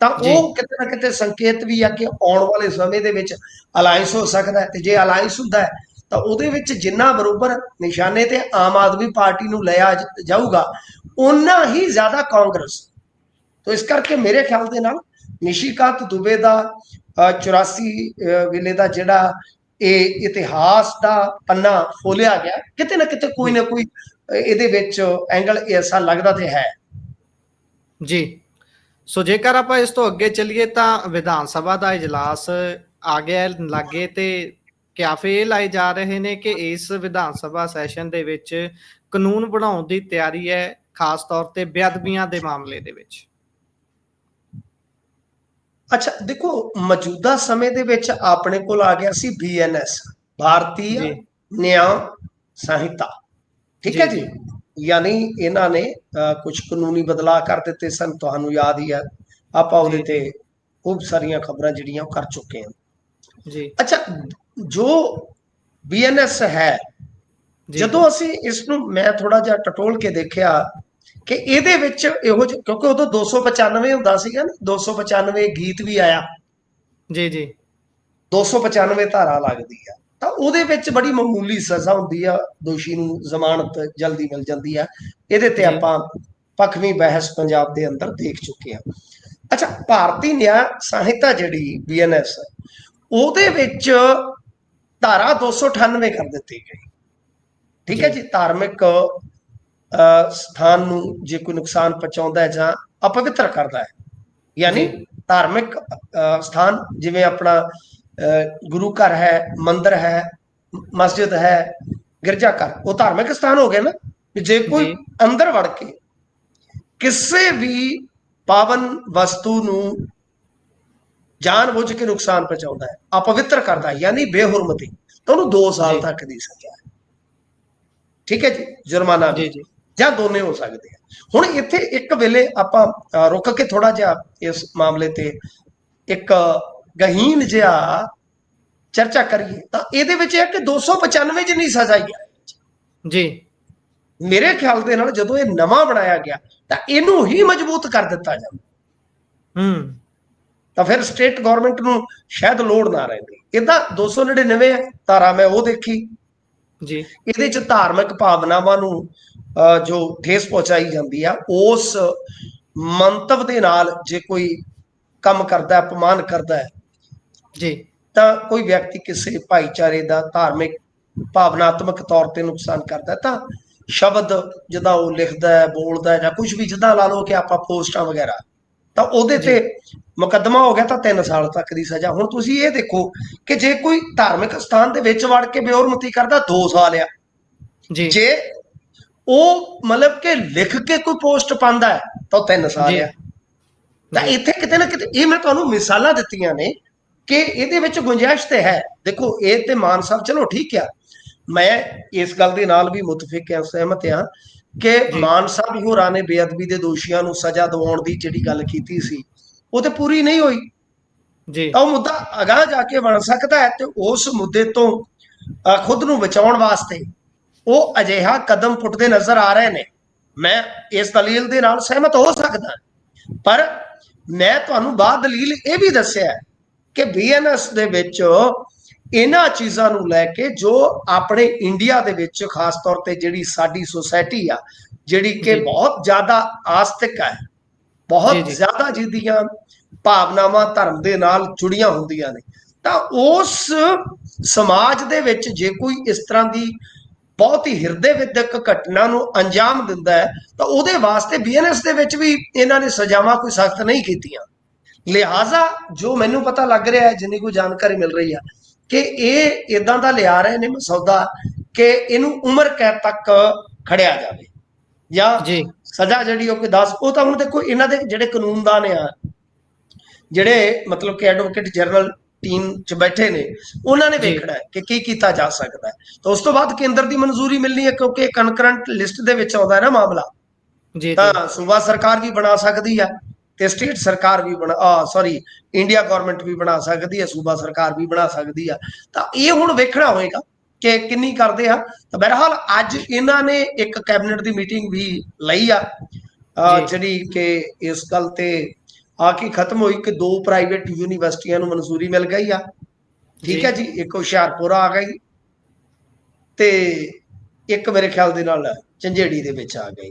ਤਾਂ। ਉਹ ਕਿਤੇ ਨਾ ਕਿਤੇ ਸੰਕੇਤ ਵੀ ਆ ਕਿ ਆਉਣ ਵਾਲੇ ਸਮੇਂ ਦੇ ਵਿੱਚ ਅਲਾਈਅੰਸ ਹੋ ਸਕਦਾ ਹੈ। ਤੇ ਜੇ ਅਲਾਈਅੰਸ ਹੁੰਦਾ ਹੈ ਤਾਂ ਉਹਦੇ ਵਿੱਚ ਜਿੰਨਾ ਬਰੋਬਰ ਨਿਸ਼ਾਨੇ ਤੇ ਆਮ ਆਦਮੀ ਪਾਰਟੀ ਨੂੰ ਲਿਆ ਜਾਊਗਾ ਉਨਾ ਹੀ ਜ਼ਿਆਦਾ ਕਾਂਗਰਸ। ਤੋ ਇਸ ਕਰਕੇ ਮੇਰੇ ਖਿਆਲ ਦੇ ਨਾਲ ਨਿਸ਼ਿਕਾਂਤ ਦੁਬੇ ਦਾ 84 ਵੇਲੇ ਦਾ ਜਿਹੜਾ ਇਹ ਇਤਿਹਾਸ ਦਾ ਪੰਨਾ ਫੋਲਿਆ ਗਿਆ, ਕਿਤੇ ਨਾ ਕਿਤੇ ਕੋਈ ਨਾ ਕੋਈ ਇਹਦੇ ਵਿੱਚ ਐਂਗਲ ਐਸਾ ਲੱਗਦਾ ਤੇ ਹੈ। ਜੀ। ਸੋ ਜੇਕਰ ਆਪਾਂ ਇਸ ਤੋਂ ਅੱਗੇ ਚੱਲੀਏ ਤਾਂ ਵਿਧਾਨ ਸਭਾ ਦਾ ਇਜਲਾਸ ਆ ਗਿਆ ਹੈ, ਲਾਗੇ ਤੇ ਕਿਆਫੇ ਇਹ ਲਾਏ ਜਾ ਰਹੇ ਨੇ ਕਿ ਇਸ ਵਿਧਾਨ ਸਭਾ ਸੈਸ਼ਨ ਦੇ ਵਿੱਚ ਕਾਨੂੰਨ ਬਣਾਉਣ ਦੀ ਤਿਆਰੀ ਹੈ, ਖਾਸ ਤੌਰ ਤੇ ਬੇਅਦਬੀਆਂ ਦੇ ਮਾਮਲੇ ਦੇ ਵਿੱਚ। ਅੱਛਾ ਦੇਖੋ ਮੌਜੂਦਾ ਸਮੇਂ ਦੇ ਵਿੱਚ ਆਪਣੇ ਕੋਲ ਆ ਗਿਆ ਸੀ ਬੀਐਨਐਸ ਭਾਰਤੀ। ਨਿਆਂ ਸੰਹਿਤਾ। ਠੀਕ ਹੈ ਜੀ, ਯਾਨੀ ਇਹਨਾਂ ਨੇ ਕੁਝ ਕਾਨੂੰਨੀ ਬਦਲਾਅ ਕਰ ਦਿੱਤੇ ਸਨ ਤੁਹਾਨੂੰ ਯਾਦ ਹੀ ਹੈ। ਆਪਾਂ ਉਹਦੇ। ਤੇ ਖੂਬ ਸਾਰੀਆਂ ਖਬਰਾਂ ਜਿਹੜੀਆਂ ਉਹ ਕਰ ਚੁੱਕੇ ਹਾਂ। ਜੀ। ਅੱਛਾ ਜੋ ਬੀਐਨਐਸ ਹੈ ਜਦੋਂ ਅਸੀਂ ਇਸ ਨੂੰ ਮੈਂ ਥੋੜਾ ਜਿਹਾ ਟਟੋਲ ਕੇ ਦੇਖਿਆ ਕਿ ਇਹਦੇ ਵਿੱਚ ਇਹੋ ਜਿਹੇ ਕਿਉਂਕਿ ਉਦੋਂ 295 ਹੁੰਦਾ ਸੀਗਾ ਨਾ 295 ਗੀਤ ਵੀ ਆਇਆ। ਜੀ ਜੀ। 295 ਧਾਰਾ ਲੱਗਦੀ ਆ। ਤਾਂ ਉਹਦੇ ਵਿੱਚ ਬੜੀ ਮਾਮੂਲੀ ਸਜ਼ਾ ਹੁੰਦੀ ਆ ਦੋਸ਼ੀ ਨੂੰ ਜ਼ਮਾਨਤ ਜਲਦੀ ਮਿਲ ਜਾਂਦੀ ਆ। ਇਹਦੇ ਤੇ। ਆਪਾਂ ਪੱਖਵੀਂ ਬਹਿਸ ਪੰਜਾਬ ਦੇ ਅੰਦਰ ਦੇਖ ਚੁੱਕੇ ਆ। ਅੱਛਾ ਭਾਰਤੀ ਨਿਆਂ ਸੰਹਿਤਾ ਜਿਹੜੀ ਬੀਐਨਐਸ ਉਹਦੇ ਵਿੱਚ ਧਾਰਾ 298 ਕਰ ਦਿੱਤੀ ਗਈ। ਠੀਕ ਹੈ ਜੀ। ਧਾਰਮਿਕ ਸਥਾਨ ਨੂੰ ਜੇ ਕੋਈ ਨੁਕਸਾਨ ਪਹੁੰਚਾਉਂਦਾ ਹੈ ਜਾਂ ਅਪਵਿੱਤਰ ਕਰਦਾ ਹੈ ਯਾਨੀ। ਧਾਰਮਿਕ ਸਥਾਨ ਜਿਵੇਂ ਆਪਣਾ ਗੁਰੂ ਘਰ ਹੈ ਮੰਦਿਰ ਹੈ ਮਸਜਿਦ ਹੈ ਗਿਰਜਾ ਘਰ ਉਹ ਧਾਰਮਿਕ ਸਥਾਨ ਹੋ ਗਏ ਨਾ ਵੀ ਜੇ ਕੋਈ। ਅੰਦਰ ਵੜ ਕੇ ਕਿਸੇ ਵੀ ਪਾਵਨ ਵਸਤੂ ਨੂੰ ਜਾਣਬੁੱਝ ਕੇ ਨੁਕਸਾਨ ਪਹੁੰਚਾਉਂਦਾ ਹੈ ਅਪਵਿੱਤਰ ਕਰਦਾ ਹੈ ਯਾਨੀ ਬੇਹੁਰਮਤੀ ਤਾਂ ਉਹਨੂੰ 2 ਸਾਲ। ਤੱਕ ਦੀ ਸਜ਼ਾ ਹੈ ਠੀਕ ਹੈ ਜੀ ਜੁਰਮਾਨਾ ਜੀ ਜੀ ਜਾਂ ਦੋਨੇ ਹੋ ਸਕਦੇ ਆ। ਹੁਣ ਇੱਥੇ ਇੱਕ ਵੇਲੇ ਆਪਾਂ ਰੁਕ ਕੇ ਥੋੜਾ ਜਿਹਾ ਇਸ ਮਾਮਲੇ ਤੇ ਇੱਕ ਗਹੀਨ ਜਿਹਾ ਚਰਚਾ ਕਰੀਏ ਤਾਂ ਇਹਦੇ ਵਿੱਚ ਇਹ ਕਿ 295 ਜਿੰਨੀ ਸਜ਼ਾ ਹੀ ਹੈ। ਜੀ। ਮੇਰੇ ਖਿਆਲ ਦੇ ਨਾਲ ਜਦੋਂ ਇਹ ਨਵਾਂ ਬਣਾਇਆ ਗਿਆ ਤਾਂ ਇਹਨੂੰ ਹੀ ਮਜ਼ਬੂਤ ਕਰ ਦਿੱਤਾ ਜਾਂਦਾ ਹੂੰ। ਤਾਂ ਫਿਰ ਸਟੇਟ ਗਵਰਨਮੈਂਟ ਨੂੰ ਸ਼ਾਇਦ ਲੋੜ ਨਾ ਰਹਿੰਦੀ ਇਹਦਾ 299 ਹੈ ਧਾਰਾ ਮੈਂ ਉਹ ਦੇਖੀ। ਜੀ। ਇਹਦੇ ਚ ਧਾਰਮਿਕ ਭਾਵਨਾਵਾਂ ਨੂੰ ਜੋ ਠੇਸ ਪਹੁੰਚਾਈ ਜਾਂਦੀ ਆ ਉਸ ਮੰਤਵ ਦੇ ਨਾਲ ਜੇ ਕੋਈ ਕੰਮ ਕਰਦਾ ਹੈ ਅਪਮਾਨ ਕਰਦਾ ਹੈ ਜੀ। ਤਾਂ ਕੋਈ ਵਿਅਕਤੀ ਕਿਸੇ ਭਾਈਚਾਰੇ ਦਾ ਧਾਰਮਿਕ ਭਾਵਨਾਤਮਕ ਤੌਰ ਤੇ ਨੁਕਸਾਨ ਕਰਦਾ ਤਾਂ ਸ਼ਬਦ ਜਿਹਦਾ ਉਹ ਲਿਖਦਾ ਹੈ ਬੋਲਦਾ ਹੈ ਜਾਂ ਕੁਝ ਵੀ ਜਿੱਦਾਂ ਲਾ ਲਓ ਕਿ ਆਪਾਂ ਪੋਸਟਾਂ ਵਗੈਰਾ ਤਾਂ ਉਹਦੇ। ਤੇ ਮੁਕੱਦਮਾ ਹੋ ਗਿਆ ਤਾਂ 3 ਸਾਲ ਤੱਕ ਦੀ ਸਜ਼ਾ। ਹੁਣ ਤੁਸੀਂ ਇਹ ਦੇਖੋ ਕਿ ਜੇ ਕੋਈ ਧਾਰਮਿਕ ਸਥਾਨ ਦੇ ਵਿੱਚ ਵੜ ਕੇ ਬੇਹਰਮਤੀ ਕਰਦਾ 2 ਸਾਲ ਆ। ਜੀ। ਜੇ ਉਹ ਮਤਲਬ ਕਿ ਲਿਖ ਕੇ ਕੋਈ ਪੋਸਟ ਪਾਉਂਦਾ ਹੈ ਤਾਂ ਉਹ ਤਿੰਨ ਸਾਲ ਜੀ। ਆ ਤਾਂ। ਇੱਥੇ ਕਿਤੇ ਨਾ ਕਿਤੇ ਇਹ ਮੈਂ ਤੁਹਾਨੂੰ ਮਿਸਾਲਾਂ ਦਿੱਤੀਆਂ ਨੇ ਕਿ ਇਹਦੇ ਵਿੱਚ ਗੁੰਜਾਇਸ਼ ਤੇ ਹੈ ਦੇਖੋ ਇਹ ਤੇ ਮਾਨ ਸਾਹਿਬ ਚਲੋ ਠੀਕ ਆ ਮੈਂ ਇਸ ਗੱਲ ਦੇ ਨਾਲ ਵੀ ਮੁਤਫਿਕ ਹਾਂ ਸਹਿਮਤ ਹਾਂ ਕਿ। ਮਾਨ ਸਾਹਿਬ ਹੋਰਾਂ ਨੇ ਬੇਅਦਬੀ ਦੇ ਦੋਸ਼ੀਆਂ ਨੂੰ ਸਜ਼ਾ ਦਿਵਾਉਣ ਦੀ ਜਿਹੜੀ ਗੱਲ ਕੀਤੀ ਸੀ ਉਹ ਤੇ ਪੂਰੀ ਨਹੀਂ ਹੋਈ ਜੀ ਤਾਂ ਉਹ ਮੁੱਦਾ ਅਗਾਹ ਜਾ ਕੇ ਬਣ ਸਕਦਾ ਹੈ ਤੇ ਉਸ ਮੁੱਦੇ ਤੋਂ ਖੁਦ ਨੂੰ ਬਚਾਉਣ ਵਾਸਤੇ ਉਹ ਅਜਿਹਾ ਕਦਮ ਪੁੱਟਦੇ ਨਜ਼ਰ ਆ ਰਹੇ ਨੇ ਮੈਂ ਇਸ ਦਲੀਲ ਦੇ ਨਾਲ ਸਹਿਮਤ ਹੋ ਸਕਦਾ ਪਰ ਮੈਂ ਤੁਹਾਨੂੰ ਬਾਅਦ ਦਲੀਲ ਇਹ ਵੀ ਦੱਸਿਆ ਕਿ ਬੀਐਨਐਸ ਦੇ ਵਿੱਚ ਇਹਨਾਂ ਚੀਜ਼ਾਂ ਨੂੰ ਲੈ ਕੇ ਜੋ ਆਪਣੇ ਇੰਡੀਆ ਦੇ ਵਿੱਚ ਖਾਸ ਤੌਰ ਤੇ ਜਿਹੜੀ ਸਾਡੀ ਸੋਸਾਇਟੀ ਆ ਜਿਹੜੀ ਕਿ। ਬਹੁਤ ਜ਼ਿਆਦਾ ਆਸਤਿਕ ਹੈ ਬਹੁਤ। ਜ਼ਿਆਦਾ ਜਿਹਦੀਆਂ ਭਾਵਨਾਵਾਂ ਧਰਮ ਦੇ ਨਾਲ ਜੁੜੀਆਂ ਹੁੰਦੀਆਂ ਨੇ ਤਾਂ ਉਸ ਸਮਾਜ ਦੇ ਵਿੱਚ ਜੇ ਕੋਈ ਇਸ ਤਰ੍ਹਾਂ ਦੀ ਬਹੁਤ ਹੀ ਹਿਰਦੇ ਵਿਦਿਅਕ ਘਟਨਾ ਨੂੰ ਅੰਜਾਮ ਦਿੰਦਾ ਹੈ ਤਾਂ ਉਹਦੇ ਵਾਸਤੇ ਬੀਐਨਐਸ ਦੇ ਵਿੱਚ ਵੀ ਇਹਨਾਂ ਨੇ ਸਜ਼ਾਵਾਂ ਕੋਈ ਸਖਤ ਨਹੀਂ ਕੀਤੀਆਂ। ਲਿਹਾਜ਼ਾ ਜੋ ਮੈਨੂੰ ਪਤਾ ਲੱਗ ਰਿਹਾ ਹੈ ਜਿੰਨੀ ਕੋਈ ਜਾਣਕਾਰੀ ਮਿਲ ਰਹੀ ਆ ਕਿ ਇਹ ਇਦਾਂ ਦਾ ਲਿਆ ਰਹੇ ਨੇ ਮਸੌਦਾ ਕਿ ਇਹਨੂੰ ਉਮਰ ਕੈਦ ਤੱਕ ਖੜਿਆ ਜਾਵੇ। ਜਾਂ ਜੀ। ਸਜ਼ਾ ਜਿਹੜੀ ਉਹ ਕੋਈ 10 ਉਹ ਤਾਂ ਹੁਣ ਦੇਖੋ ਇਹਨਾਂ ਦੇ ਜਿਹੜੇ ਕਾਨੂੰਨਦਾਨ ਆ ਜਿਹੜੇ ਮਤਲਬ ਕਿ ਐਡਵੋਕੇਟ ਜਨਰਲ ਟੀਮ ਚ ਬੈਠੇ ਨੇ ਉਹਨਾਂ ਨੇ। ਵੇਖਣਾ ਹੈ ਕਿ ਕੀ ਕੀਤਾ ਜਾ ਸਕਦਾ ਹੈ। ਤਾਂ ਉਸ ਤੋਂ ਬਾਅਦ ਕੇਂਦਰ ਦੀ ਮਨਜ਼ੂਰੀ ਮਿਲਣੀ ਹੈ ਕਿਉਂਕਿ ਕਨਕਰੈਂਟ ਲਿਸਟ ਦੇ ਵਿੱਚ ਆਉਂਦਾ ਹੈ ਨਾ ਮਾਮਲਾ। ਜੀ ਤਾਂ ਸੂਬਾ ਸਰਕਾਰ ਵੀ ਬਣਾ ਸਕਦੀ ਹੈ ਤੇ ਸਟੇਟ ਸਰਕਾਰ ਵੀ ਬਣਾ ਆ ਸੌਰੀ ਇੰਡੀਆ ਗਵਰਨਮੈਂਟ ਵੀ ਬਣਾ ਸਕਦੀ ਹੈ ਸੂਬਾ ਸਰਕਾਰ ਵੀ ਬਣਾ ਸਕਦੀ ਆ ਤਾਂ ਇਹ ਹੁਣ ਵੇਖਣਾ ਹੋਏਗਾ ਕਿ ਕਿੰਨੀ ਕਰਦੇ ਆ। ਤਾਂ ਬਹਰਹਾਲ ਅੱਜ ਇਹਨਾਂ ਨੇ ਇੱਕ ਕੈਬਨਿਟ ਦੀ ਮੀਟਿੰਗ ਵੀ ਲਈ ਆ। ਜਿਹੜੀ ਕਿ ਇਸ ਗੱਲ ਤੇ ਆ ਕੇ ਖਤਮ ਹੋਈ ਕਿ ਦੋ ਪ੍ਰਾਈਵੇਟ ਯੂਨੀਵਰਸਿਟੀਆਂ ਨੂੰ ਮਨਜ਼ੂਰੀ ਮਿਲ ਗਈ ਆ ਠੀਕ। ਹੈ ਜੀ ਇੱਕ ਹੁਸ਼ਿਆਰਪੁਰ ਆ ਗਈ ਤੇ ਇੱਕ ਮੇਰੇ ਖਿਆਲ ਦੇ ਨਾਲ ਝੰਜੇੜੀ ਦੇ ਵਿੱਚ ਆ ਗਈ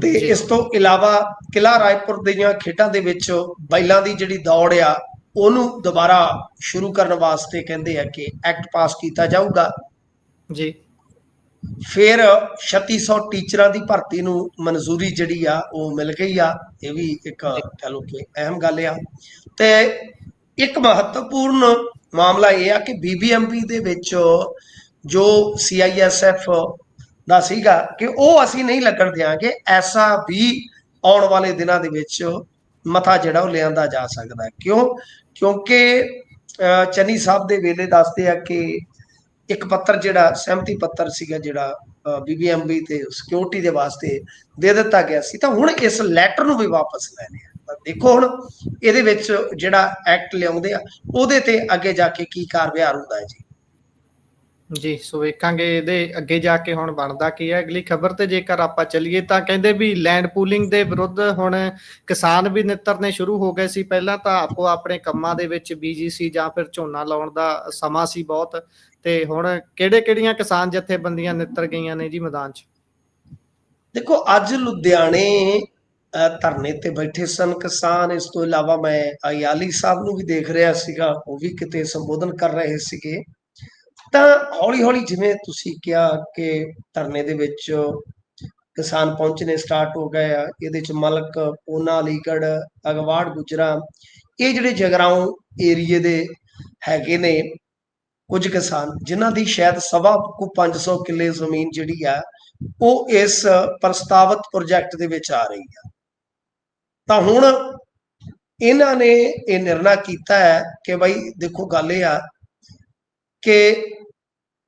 ਤੇ। ਇਸ ਤੋਂ ਇਲਾਵਾ ਕਿਲਾ ਰਾਏਪੁਰ ਦੀਆਂ ਖੇਡਾਂ ਦੇ ਵਿੱਚ ਬੈਲਾਂ ਦੀ ਜਿਹੜੀ ਦੌੜ ਆ ਉਹਨੂੰ ਦੁਬਾਰਾ ਸ਼ੁਰੂ ਕਰਨ ਵਾਸਤੇ ਕਹਿੰਦੇ ਆ ਕਿ ਐਕਟ ਪਾਸ ਕੀਤਾ ਜਾਊਗਾ ਜੀ ਫਿਰ 3600 ਟੀਚਰਾਂ ਦੀ ਭਰਤੀ ਨੂੰ ਮਨਜ਼ੂਰੀ ਜਿਹੜੀ ਆ ਉਹ ਮਿਲ ਗਈ ਆ। ਇਹ ਵੀ ਇੱਕ ਕਹ ਲਓ ਕਿ ਅਹਿਮ ਗੱਲ ਆ। ਤੇ ਇੱਕ ਮਹੱਤਵਪੂਰਨ ਮਾਮਲਾ ਇਹ ਆ ਕਿ ਬੀਬੀਐਮਪੀ ਦੇ ਵਿੱਚ ਜੋ ਸੀਆਈਐਸਐਫ ਦਾ ਸੀਗਾ ਕਿ ਉਹ ਅਸੀਂ ਨਹੀਂ ਲੱਗਣ ਦਿਆਂਗੇ ਐਸਾ ਵੀ ਆਉਣ ਵਾਲੇ ਦਿਨਾਂ ਦੇ ਵਿੱਚ ਮਤਾ ਜਿਹੜਾ ਉਹ ਲਿਆਂਦਾ ਜਾ ਸਕਦਾ। ਕਿਉਂ? ਕਿਉਂਕਿ ਅਹ, ਚੰਨੀ ਸਾਹਿਬ ਦੇ ਵੇਲੇ ਦੱਸਦੇ ਆ ਕਿ ਇੱਕ ਪੱਤਰ ਜਿਹੜਾ, ਸਹਿਮਤੀ ਪੱਤਰ ਸੀਗਾ ਜਿਹੜਾ ਬੀਬੀਐਮਬੀ ਤੇ ਸਿਕਿਉਰਿਟੀ ਦੇ ਵਾਸਤੇ ਦੇ ਦਿੱਤਾ ਗਿਆ ਸੀ, ਤਾਂ ਹੁਣ ਇਸ ਲੈਟਰ ਨੂੰ ਵੀ ਵਾਪਸ ਲੈਣੇ ਆ। ਤਾਂ ਦੇਖੋ ਹੁਣ, ਇਹਦੇ ਵਿੱਚ ਜਿਹੜਾ ਐਕਟ ਲਿਆਉਂਦੇ ਆ, ਉਹਦੇ ਤੇ ਅੱਗੇ ਜਾ ਕੇ ਕੀ ਕਾਰਵਾਈ ਹੁੰਦਾ ਹੈ ਜੀ? ਜੀ, ਸੋ ਵੇਖਾਂਗੇ ਇਹਦੇ ਅੱਗੇ ਜਾ ਕੇ ਹੁਣ ਬਣਦਾ ਕੀ ਹੈ। ਅਗਲੀ ਖਬਰ ਤੇ ਜੇਕਰ ਆਪਾਂ ਚੱਲੀਏ ਤਾਂ ਕਹਿੰਦੇ ਵੀ ਲੈਂਡ ਪੂਲਿੰਗ ਦੇ ਵਿਰੁੱਧ ਹੁਣ ਕਿਸਾਨ ਵੀ ਨਿੱਤਰਨੇ ਸ਼ੁਰੂ ਹੋ ਗਏ ਸੀ। ਪਹਿਲਾਂ ਤਾਂ ਆਪੋ ਆਪਣੇ ਕੰਮਾਂ ਦੇ ਵਿੱਚ ਬੀਜੀ ਸੀ ਜਾਂ ਫਿਰ ਝੋਨਾ ਲਾਉਣ ਦਾ ਸਮਾਂ ਸੀ ਬਹੁਤ। ਤੇ ਹੁਣ ਕਿਹੜੇ ਕਿਹੜੀਆਂ ਕਿਸਾਨ ਜਥੇਬੰਦੀਆਂ ਨਿੱਤਰ ਗਈਆਂ ਨੇ ਜੀ ਮੈਦਾਨ 'ਚ? ਦੇਖੋ, ਅੱਜ ਲੁਧਿਆਣੇ ਧਰਨੇ ਤੇ ਬੈਠੇ ਸਨ ਕਿਸਾਨ। ਇਸ ਤੋਂ ਇਲਾਵਾ ਮੈਂ ਅਯਾਲੀ ਸਾਹਿਬ ਨੂੰ ਵੀ ਦੇਖ ਰਿਹਾ ਸੀਗਾ। ਉਹ ਵੀ ਕਿਤੇ ਸੰਬੋਧਨ ਕਰ ਰਹੇ ਸੀਗੇ। ਤਾਂ ਹੌਲੀ ਹੌਲੀ ਜਿਵੇਂ ਤੁਸੀਂ ਕਿਹਾ ਕਿ ਧਰਨੇ ਦੇ ਵਿੱਚ ਕਿਸਾਨ ਪਹੁੰਚਣੇ ਸਟਾਰਟ ਹੋ ਗਏ ਆ, ਇਹਦੇ ਚ ਮਲਕ, ਪੂਨਾ ਅਲੀਗੜ ਅਗਵਾੜ, ਗੁਜਰਾ, ਇਹ ਜਿਹੜੇ ਜਗਰਾਉਂ ਏਰੀਏ ਦੇ ਹੈਗੇ ਨੇ ਕੁਝ ਕਿਸਾਨ, ਜਿਨ੍ਹਾਂ ਦੀ ਸ਼ਾਇਦ ਸਵਾ ਕੁ 500 ਕਿੱਲੇ ਜ਼ਮੀਨ ਜਿਹੜੀ ਆ, ਉਹ ਇਸ ਪ੍ਰਸਤਾਵਿਤ ਪ੍ਰੋਜੈਕਟ ਦੇ ਵਿੱਚ ਆ ਰਹੀ ਆ। ਤਾਂ ਹੁਣ ਇਹਨਾਂ ਨੇ ਇਹ ਨਿਰਣਾ ਕੀਤਾ ਹੈ ਕਿ ਬਈ ਦੇਖੋ ਗੱਲ ਇਹ ਆ ਕਿ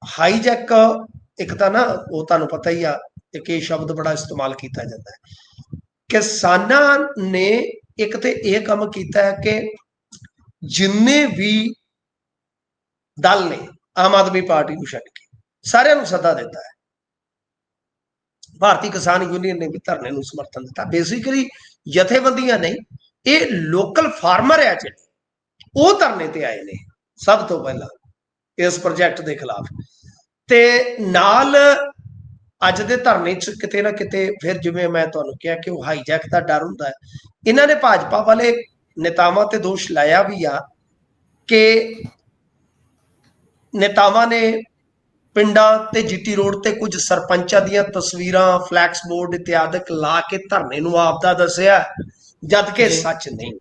ਹਾਈਜੈਕ ਇੱਕ ਤਾਂ ਨਾ ਉਹ ਤੁਹਾਨੂੰ ਪਤਾ ਹੀ ਆ ਇੱਕ ਇਹ ਸ਼ਬਦ ਬੜਾ ਇਸਤੇਮਾਲ ਕੀਤਾ ਜਾਂਦਾ ਹੈ ਕਿਸਾਨਾਂ ਨੇ ਇੱਕ ਤੇ ਇਹ ਕੰਮ ਕੀਤਾ ਹੈ ਕਿ ਜਿੰਨੇ ਵੀ ਦਲ ਨੇ ਆਮ ਆਦਮੀ ਪਾਰਟੀ ਨੂੰ ਛੱਡ ਕੇ ਸਾਰਿਆਂ ਨੂੰ ਸੱਦਾ ਦਿੱਤਾ ਹੈ। ਭਾਰਤੀ ਕਿਸਾਨ ਯੂਨੀਅਨ ਨੇ ਵੀ ਧਰਨੇ ਨੂੰ ਸਮਰਥਨ ਦਿੱਤਾ। ਬੇਸਿਕਲੀ ਜਥੇਬੰਦੀਆਂ ਨਹੀਂ ਇਹ ਲੋਕਲ ਫਾਰਮਰ ਹੈ ਜਿਹੜੇ, ਉਹ ਧਰਨੇ ਤੇ ਆਏ ਨੇ ਸਭ ਤੋਂ ਪਹਿਲਾਂ। ਇਸ ਪ੍ਰੋਜੈਕਟ ਦੇ ਖਿਲਾਫ। ਤੇ ਨਾਲ ਅੱਜ ਦੇ ਧਰਨੇ 'ਚ ਕਿਤੇ ਨਾ ਕਿਤੇ ਫਿਰ ਜਿਵੇਂ ਮੈਂ ਤੁਹਾਨੂੰ ਕਿਹਾ ਕਿ ਉਹ ਹਾਈਜੈਕ ਦਾ ਡਰ ਹੁੰਦਾ ਹੈ। ਇਹਨਾਂ ਨੇ ਭਾਜਪਾ ਵਾਲੇ ਨੇਤਾਵਾਂ ਤੇ ਦੋਸ਼ ਲਾਇਆ ਵੀ ਆ ਕਿ ਨੇਤਾਵਾਂ ਨੇ ਪਿੰਡਾਂ ਤੇ ਜੀਟੀ ਰੋਡ ਤੇ ਕੁਝ ਸਰਪੰਚਾਂ ਦੀਆਂ ਤਸਵੀਰਾਂ ਫਲੈਕਸ ਬੋਰਡ ਇਤਿਆਦਿਕ ਲਾ ਕੇ ਧਰਨੇ ਨੂੰ ਆਪਦਾ ਦੱਸਿਆ ਜਦ ਕਿ ਜੀ। ਸੱਚ ਨਹੀਂ।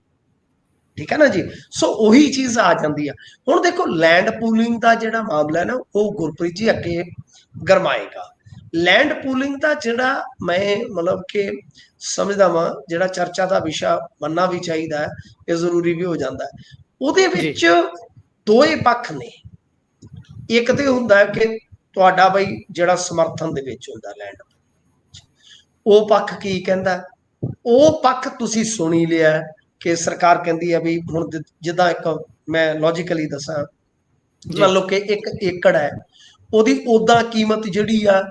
ਠੀਕ ਹੈ ਨਾ ਜੀ? ਸੋ ਉਹੀ ਚੀਜ਼ ਆ ਜਾਂਦੀ ਆ। ਹੁਣ ਦੇਖੋ ਲੈਂਡ ਪੂਲਿੰਗ ਦਾ ਜਿਹੜਾ ਮਾਮਲਾ ਹੈ ਨਾ ਉਹ ਗੁਰਪ੍ਰੀਤ ਜੀ ਅੱਗੇ ਗਰਮਾਏਗਾ। ਲੈਂਡ ਪੂਲਿੰਗ ਦਾ ਜਿਹੜਾ ਮੈਂ ਮਤਲਬ ਕਿ ਸਮਝਦਾ ਵਾਂ ਜਿਹੜਾ ਚਰਚਾ ਦਾ ਵਿਸ਼ਾ ਬੰਨਾ ਵੀ ਚਾਹੀਦਾ ਹੈ ਇਹ ਜ਼ਰੂਰੀ ਵੀ ਹੋ ਜਾਂਦਾ ਹੈ। ਉਹਦੇ। ਵਿੱਚ ਦੋਏ ਪੱਖ ਨੇ। ਇੱਕ ਤੇ ਹੁੰਦਾ ਕਿ ਤੁਹਾਡਾ ਬਈ ਜਿਹੜਾ ਸਮਰਥਨ ਦੇ ਵਿੱਚ ਹੁੰਦਾ ਲੈਂਡ ਉਹ ਪੱਖ ਕੀ ਕਹਿੰਦਾ ਉਹ ਪੱਖ ਤੁਸੀਂ ਸੁਣੀ ਲਿਆ ਕਿ ਸਰਕਾਰ ਕਹਿੰਦੀ ਹੈ ਵੀ ਹੁਣ ਜਿੱਦਾਂ ਇੱਕ ਮੈਂ ਲੌਜੀਕਲੀ ਦੱਸਾਂ। ਮੰਨ ਲਓ ਕਿ ਇੱਕ ਏਕੜ ਹੈ ਉਹਦੀ ਉਦਾਂ ਕੀਮਤ ਜਿਹੜੀ ਆ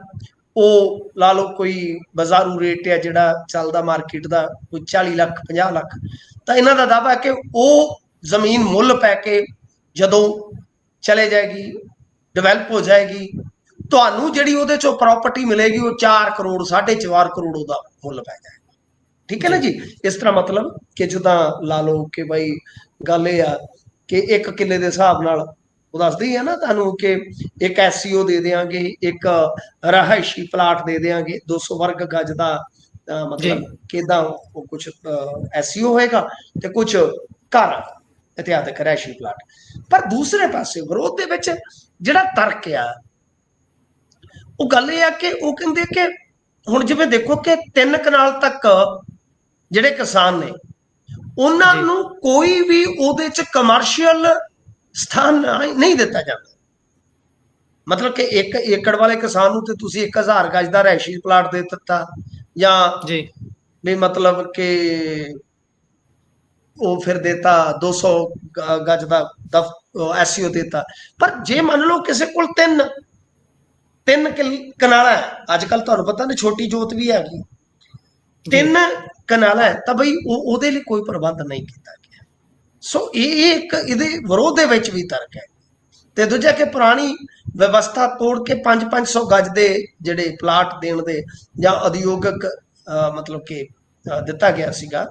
ਉਹ ਲਾ ਲਓ ਕੋਈ ਬਾਜ਼ਾਰੂ ਰੇਟ ਹੈ ਜਿਹੜਾ ਚੱਲਦਾ ਮਾਰਕੀਟ ਦਾ ਕੋਈ 40 ਲੱਖ 50 ਲੱਖ ਤਾਂ ਇਹਨਾਂ ਦਾ ਦਾਅਵਾ ਹੈ ਕਿ ਉਹ ਜ਼ਮੀਨ ਮੁੱਲ ਪੈ ਕੇ ਜਦੋਂ ਚਲੇ ਜਾਏਗੀ ਡਿਵੈਲਪ ਹੋ ਜਾਏਗੀ ਤੁਹਾਨੂੰ ਜਿਹੜੀ ਉਹਦੇ ਚੋਂ ਪ੍ਰਾਪਰਟੀ ਮਿਲੇਗੀ ਉਹ 4 ਕਰੋੜ 4.5 ਕਰੋੜ ਉਹਦਾ ਮੁੱਲ ਪੈ ਜਾਏਗਾ ਠੀਕ ਹੈ ਨਾ ਜੀ। ਇਸ ਤਰ੍ਹਾਂ ਮਤਲਬ ਕਿ ਜਿੱਦਾਂ ਲਾ ਲਓ ਕਿ ਭਾਈ ਗੱਲ ਇਹ ਆ ਕਿ ਇੱਕ ਕਿੱਲੇ ਦੇ ਹਿਸਾਬ ਨਾਲ ਉਹ ਦੱਸਦੀ ਹੈ ਨਾ ਤੁਹਾਨੂੰ ਕਿ ਇੱਕ ਐਸਸੀਓ ਦੇ ਦੇਾਂਗੇ ਇੱਕ ਰਹਾਇਸ਼ੀ ਪਲਾਟ ਦੇ ਦੇਾਂਗੇ 200 ਵਰਗ ਗੱਜ ਦਾ ਮਤਲਬ ਕਿਦਾਂ ਉਹ ਕੁਝ ਐਸਸੀਓ ਹੋਏਗਾ ਤੇ ਕੁਝ ਘਰ ਇਤਿਹਾਦਕ ਰਹਾਇਸ਼ੀ ਪਲਾਟ। ਪਰ ਦੂਸਰੇ ਪਾਸੇ ਵਿਰੋਧ ਦੇ ਵਿੱਚ ਜਿਹੜਾ ਤਰਕ ਆ ਉਹ ਗੱਲ ਇਹ ਆ ਕਿ ਉਹ ਕਹਿੰਦੇ ਕਿ ਹੁਣ ਜਿਵੇਂ ਦੇਖੋ ਕਿ ਤਿੰਨ ਕਨਾਲ ਤੱਕ ਜਿਹੜੇ ਕਿਸਾਨ ਨੇ ਉਹਨਾਂ। ਨੂੰ ਕੋਈ ਵੀ ਉਹਦੇ ਚ ਕਮਰਸ਼ੀਅਲ ਸਥਾਨ ਨਹੀਂ ਦਿੱਤਾ ਜਾਂਦਾ। ਮਤਲਬ ਕਿ ਇੱਕ ਏਕੜ ਵਾਲੇ ਕਿਸਾਨ ਨੂੰ ਤੇ ਤੁਸੀਂ 1000 ਗਜ ਦਾ ਰਹਿਸ਼ੀ ਪਲਾਟ ਦੇ ਦਿੱਤਾ ਜਾਂ ਜੀ। ਵੀ ਮਤਲਬ ਕਿ ਉਹ ਫਿਰ ਦੇਤਾ 200 ਗ- ਗਜ ਦਾ ਐਸਸੀਓ ਦਿੱਤਾ। ਪਰ ਜੇ ਮੰਨ ਲਓ ਕਿਸੇ ਕੋਲ ਤਿੰਨ ਤਿੰਨ ਕਨਾਲਾ ਹੈ ਅੱਜ ਕੱਲ ਤੁਹਾਨੂੰ ਪਤਾ ਨਾ ਛੋਟੀ ਜੋਤ ਵੀ ਹੈਗੀ। ਤਿੰਨ ਕਨਾਲਾ ਹੈ, ਤਾਂ ਬਈ ਉਹ ਉਹਦੇ ਲਈ ਕੋਈ ਪ੍ਰਬੰਧ ਨਹੀਂ ਕੀਤਾ ਗਿਆ। ਸੋ ਇਹ ਇੱਕ ਇਹਦੇ ਵਿਰੋਧ ਦੇ ਵਿੱਚ ਵੀ ਤਰਕ ਹੈ। ਤੇ ਦੂਜਾ ਕਿ ਪੁਰਾਣੀ ਵਿਵਸਥਾ ਤੋੜ ਕੇ 5-500 ਗਜ ਦੇ ਜਿਹੜੇ ਪਲਾਟ ਦੇਣ ਦੇ ਜਾਂ ਉਦਯੋਗਿਕ ਮਤਲਬ ਕਿ ਦਿੱਤਾ ਗਿਆ ਸੀਗਾ,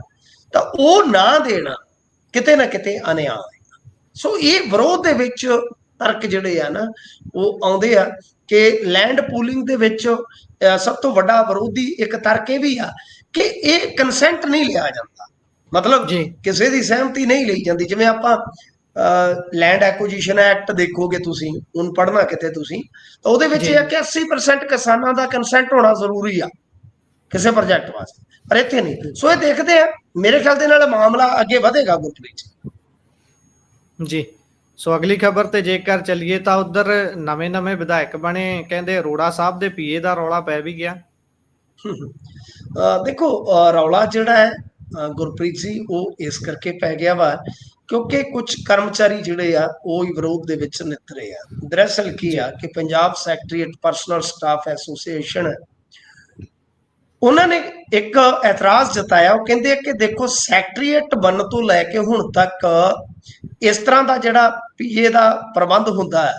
ਤਾਂ ਉਹ ਨਾ ਦੇਣਾ ਕਿਤੇ ਨਾ ਕਿਤੇ ਅਨਿਆਂ ਸੋ ਇਹ ਵਿਰੋਧ ਦੇ ਵਿੱਚ ਤਰਕ ਜਿਹੜੇ ਆ ਨਾ, ਉਹ ਆਉਂਦੇ ਆ ਕਿ ਲੈਂਡ ਪੂਲਿੰਗ ਦੇ ਵਿੱਚ ਸਭ ਤੋਂ ਵੱਡਾ ਵਿਰੋਧੀ ਇੱਕ ਤਰਕ ਇਹ ਵੀ ਆ ਕਿ ਇਹ ਕੰਸੈਂਟ ਨਹੀਂ ਲਿਆ ਜਾਂਦਾ। ਮਤਲਬ ਜੀ। ਕਿਸੇ ਦੀ ਸਹਿਮਤੀ ਨਹੀਂ ਲਈ ਜਾਂਦੀ। ਜਿਵੇਂ ਆਪਾਂ ਲੈਂਡ ਐਕੁਜੀਸ਼ਨ ਐਕਟ ਦੇਖੋਗੇ ਤੁਸੀਂ ਹੁਣ ਪੜ੍ਹਨਾ ਕਿਤੇ ਤੁਸੀਂ ਤਾਂ ਉਹਦੇ ਵਿੱਚ। ਇਹ ਆ ਕਿ 80% ਕਿਸਾਨਾਂ ਦਾ ਕੰਸੈਂਟ ਹੋਣਾ ਜ਼ਰੂਰੀ ਆ ਕਿਸੇ ਪ੍ਰੋਜੈਕਟ ਵਾਸਤੇ। ਪਰ ਇੱਥੇ ਨਹੀਂ। ਸੋ ਇਹ ਦੇਖਦੇ ਆ। ਮੇਰੇ ਖਿਆਲ ਦੇ ਨਾਲ ਮਾਮਲਾ ਅੱਗੇ ਵਧੇਗਾ ਗੁਰਪ੍ਰੀਤ ਜੀ। ਸੋ ਅਗਲੀ ਖਬਰ ਤੇ ਜੇਕਰ ਚੱਲੀਏ ਤਾਂ ਉਧਰ ਨਵੇਂ-ਨਵੇਂ ਵਿਧਾਇਕ ਬਣੇ। ਕਹਿੰਦੇ ਅਰੋੜਾ ਸਾਹਿਬ ਦੇ ਪੀਏ ਦਾ ਰੌਲਾ ਪੈ ਵੀ ਗਿਆ। ਦੇਖੋ ਰੌਲਾ ਜਿਹੜਾ ਹੈ ਗੁਰਪ੍ਰੀਤ ਜੀ, ਉਹ ਇਸ ਕਰਕੇ ਪੈ ਗਿਆ ਵਾ ਕਿਉਂਕਿ ਕੁਝ ਕਰਮਚਾਰੀ ਜਿਹੜੇ ਆ, ਉਹ ਹੀ ਵਿਰੋਧ ਦੇ ਵਿੱਚ ਨਿਤਰੇ ਆ। ਦਰਅਸਲ ਕੀ ਆ ਕਿ Punjab secretariat personal staff association ਉਹਨਾਂ ਨੇ ਇੱਕ ਇਤਰਾਜ਼ ਜਤਾਇਆ। ਉਹ ਕਹਿੰਦੇ ਕਿ ਦੇਖੋ ਸੈਕਟਰੀਏਟ ਬਣਨ ਤੋਂ ਲੈ ਕੇ ਹੁਣ ਤੱਕ ਇਸ ਤਰ੍ਹਾਂ ਦਾ ਜਿਹੜਾ ਪੀਏ ਦਾ ਪ੍ਰਬੰਧ ਹੁੰਦਾ ਹੈ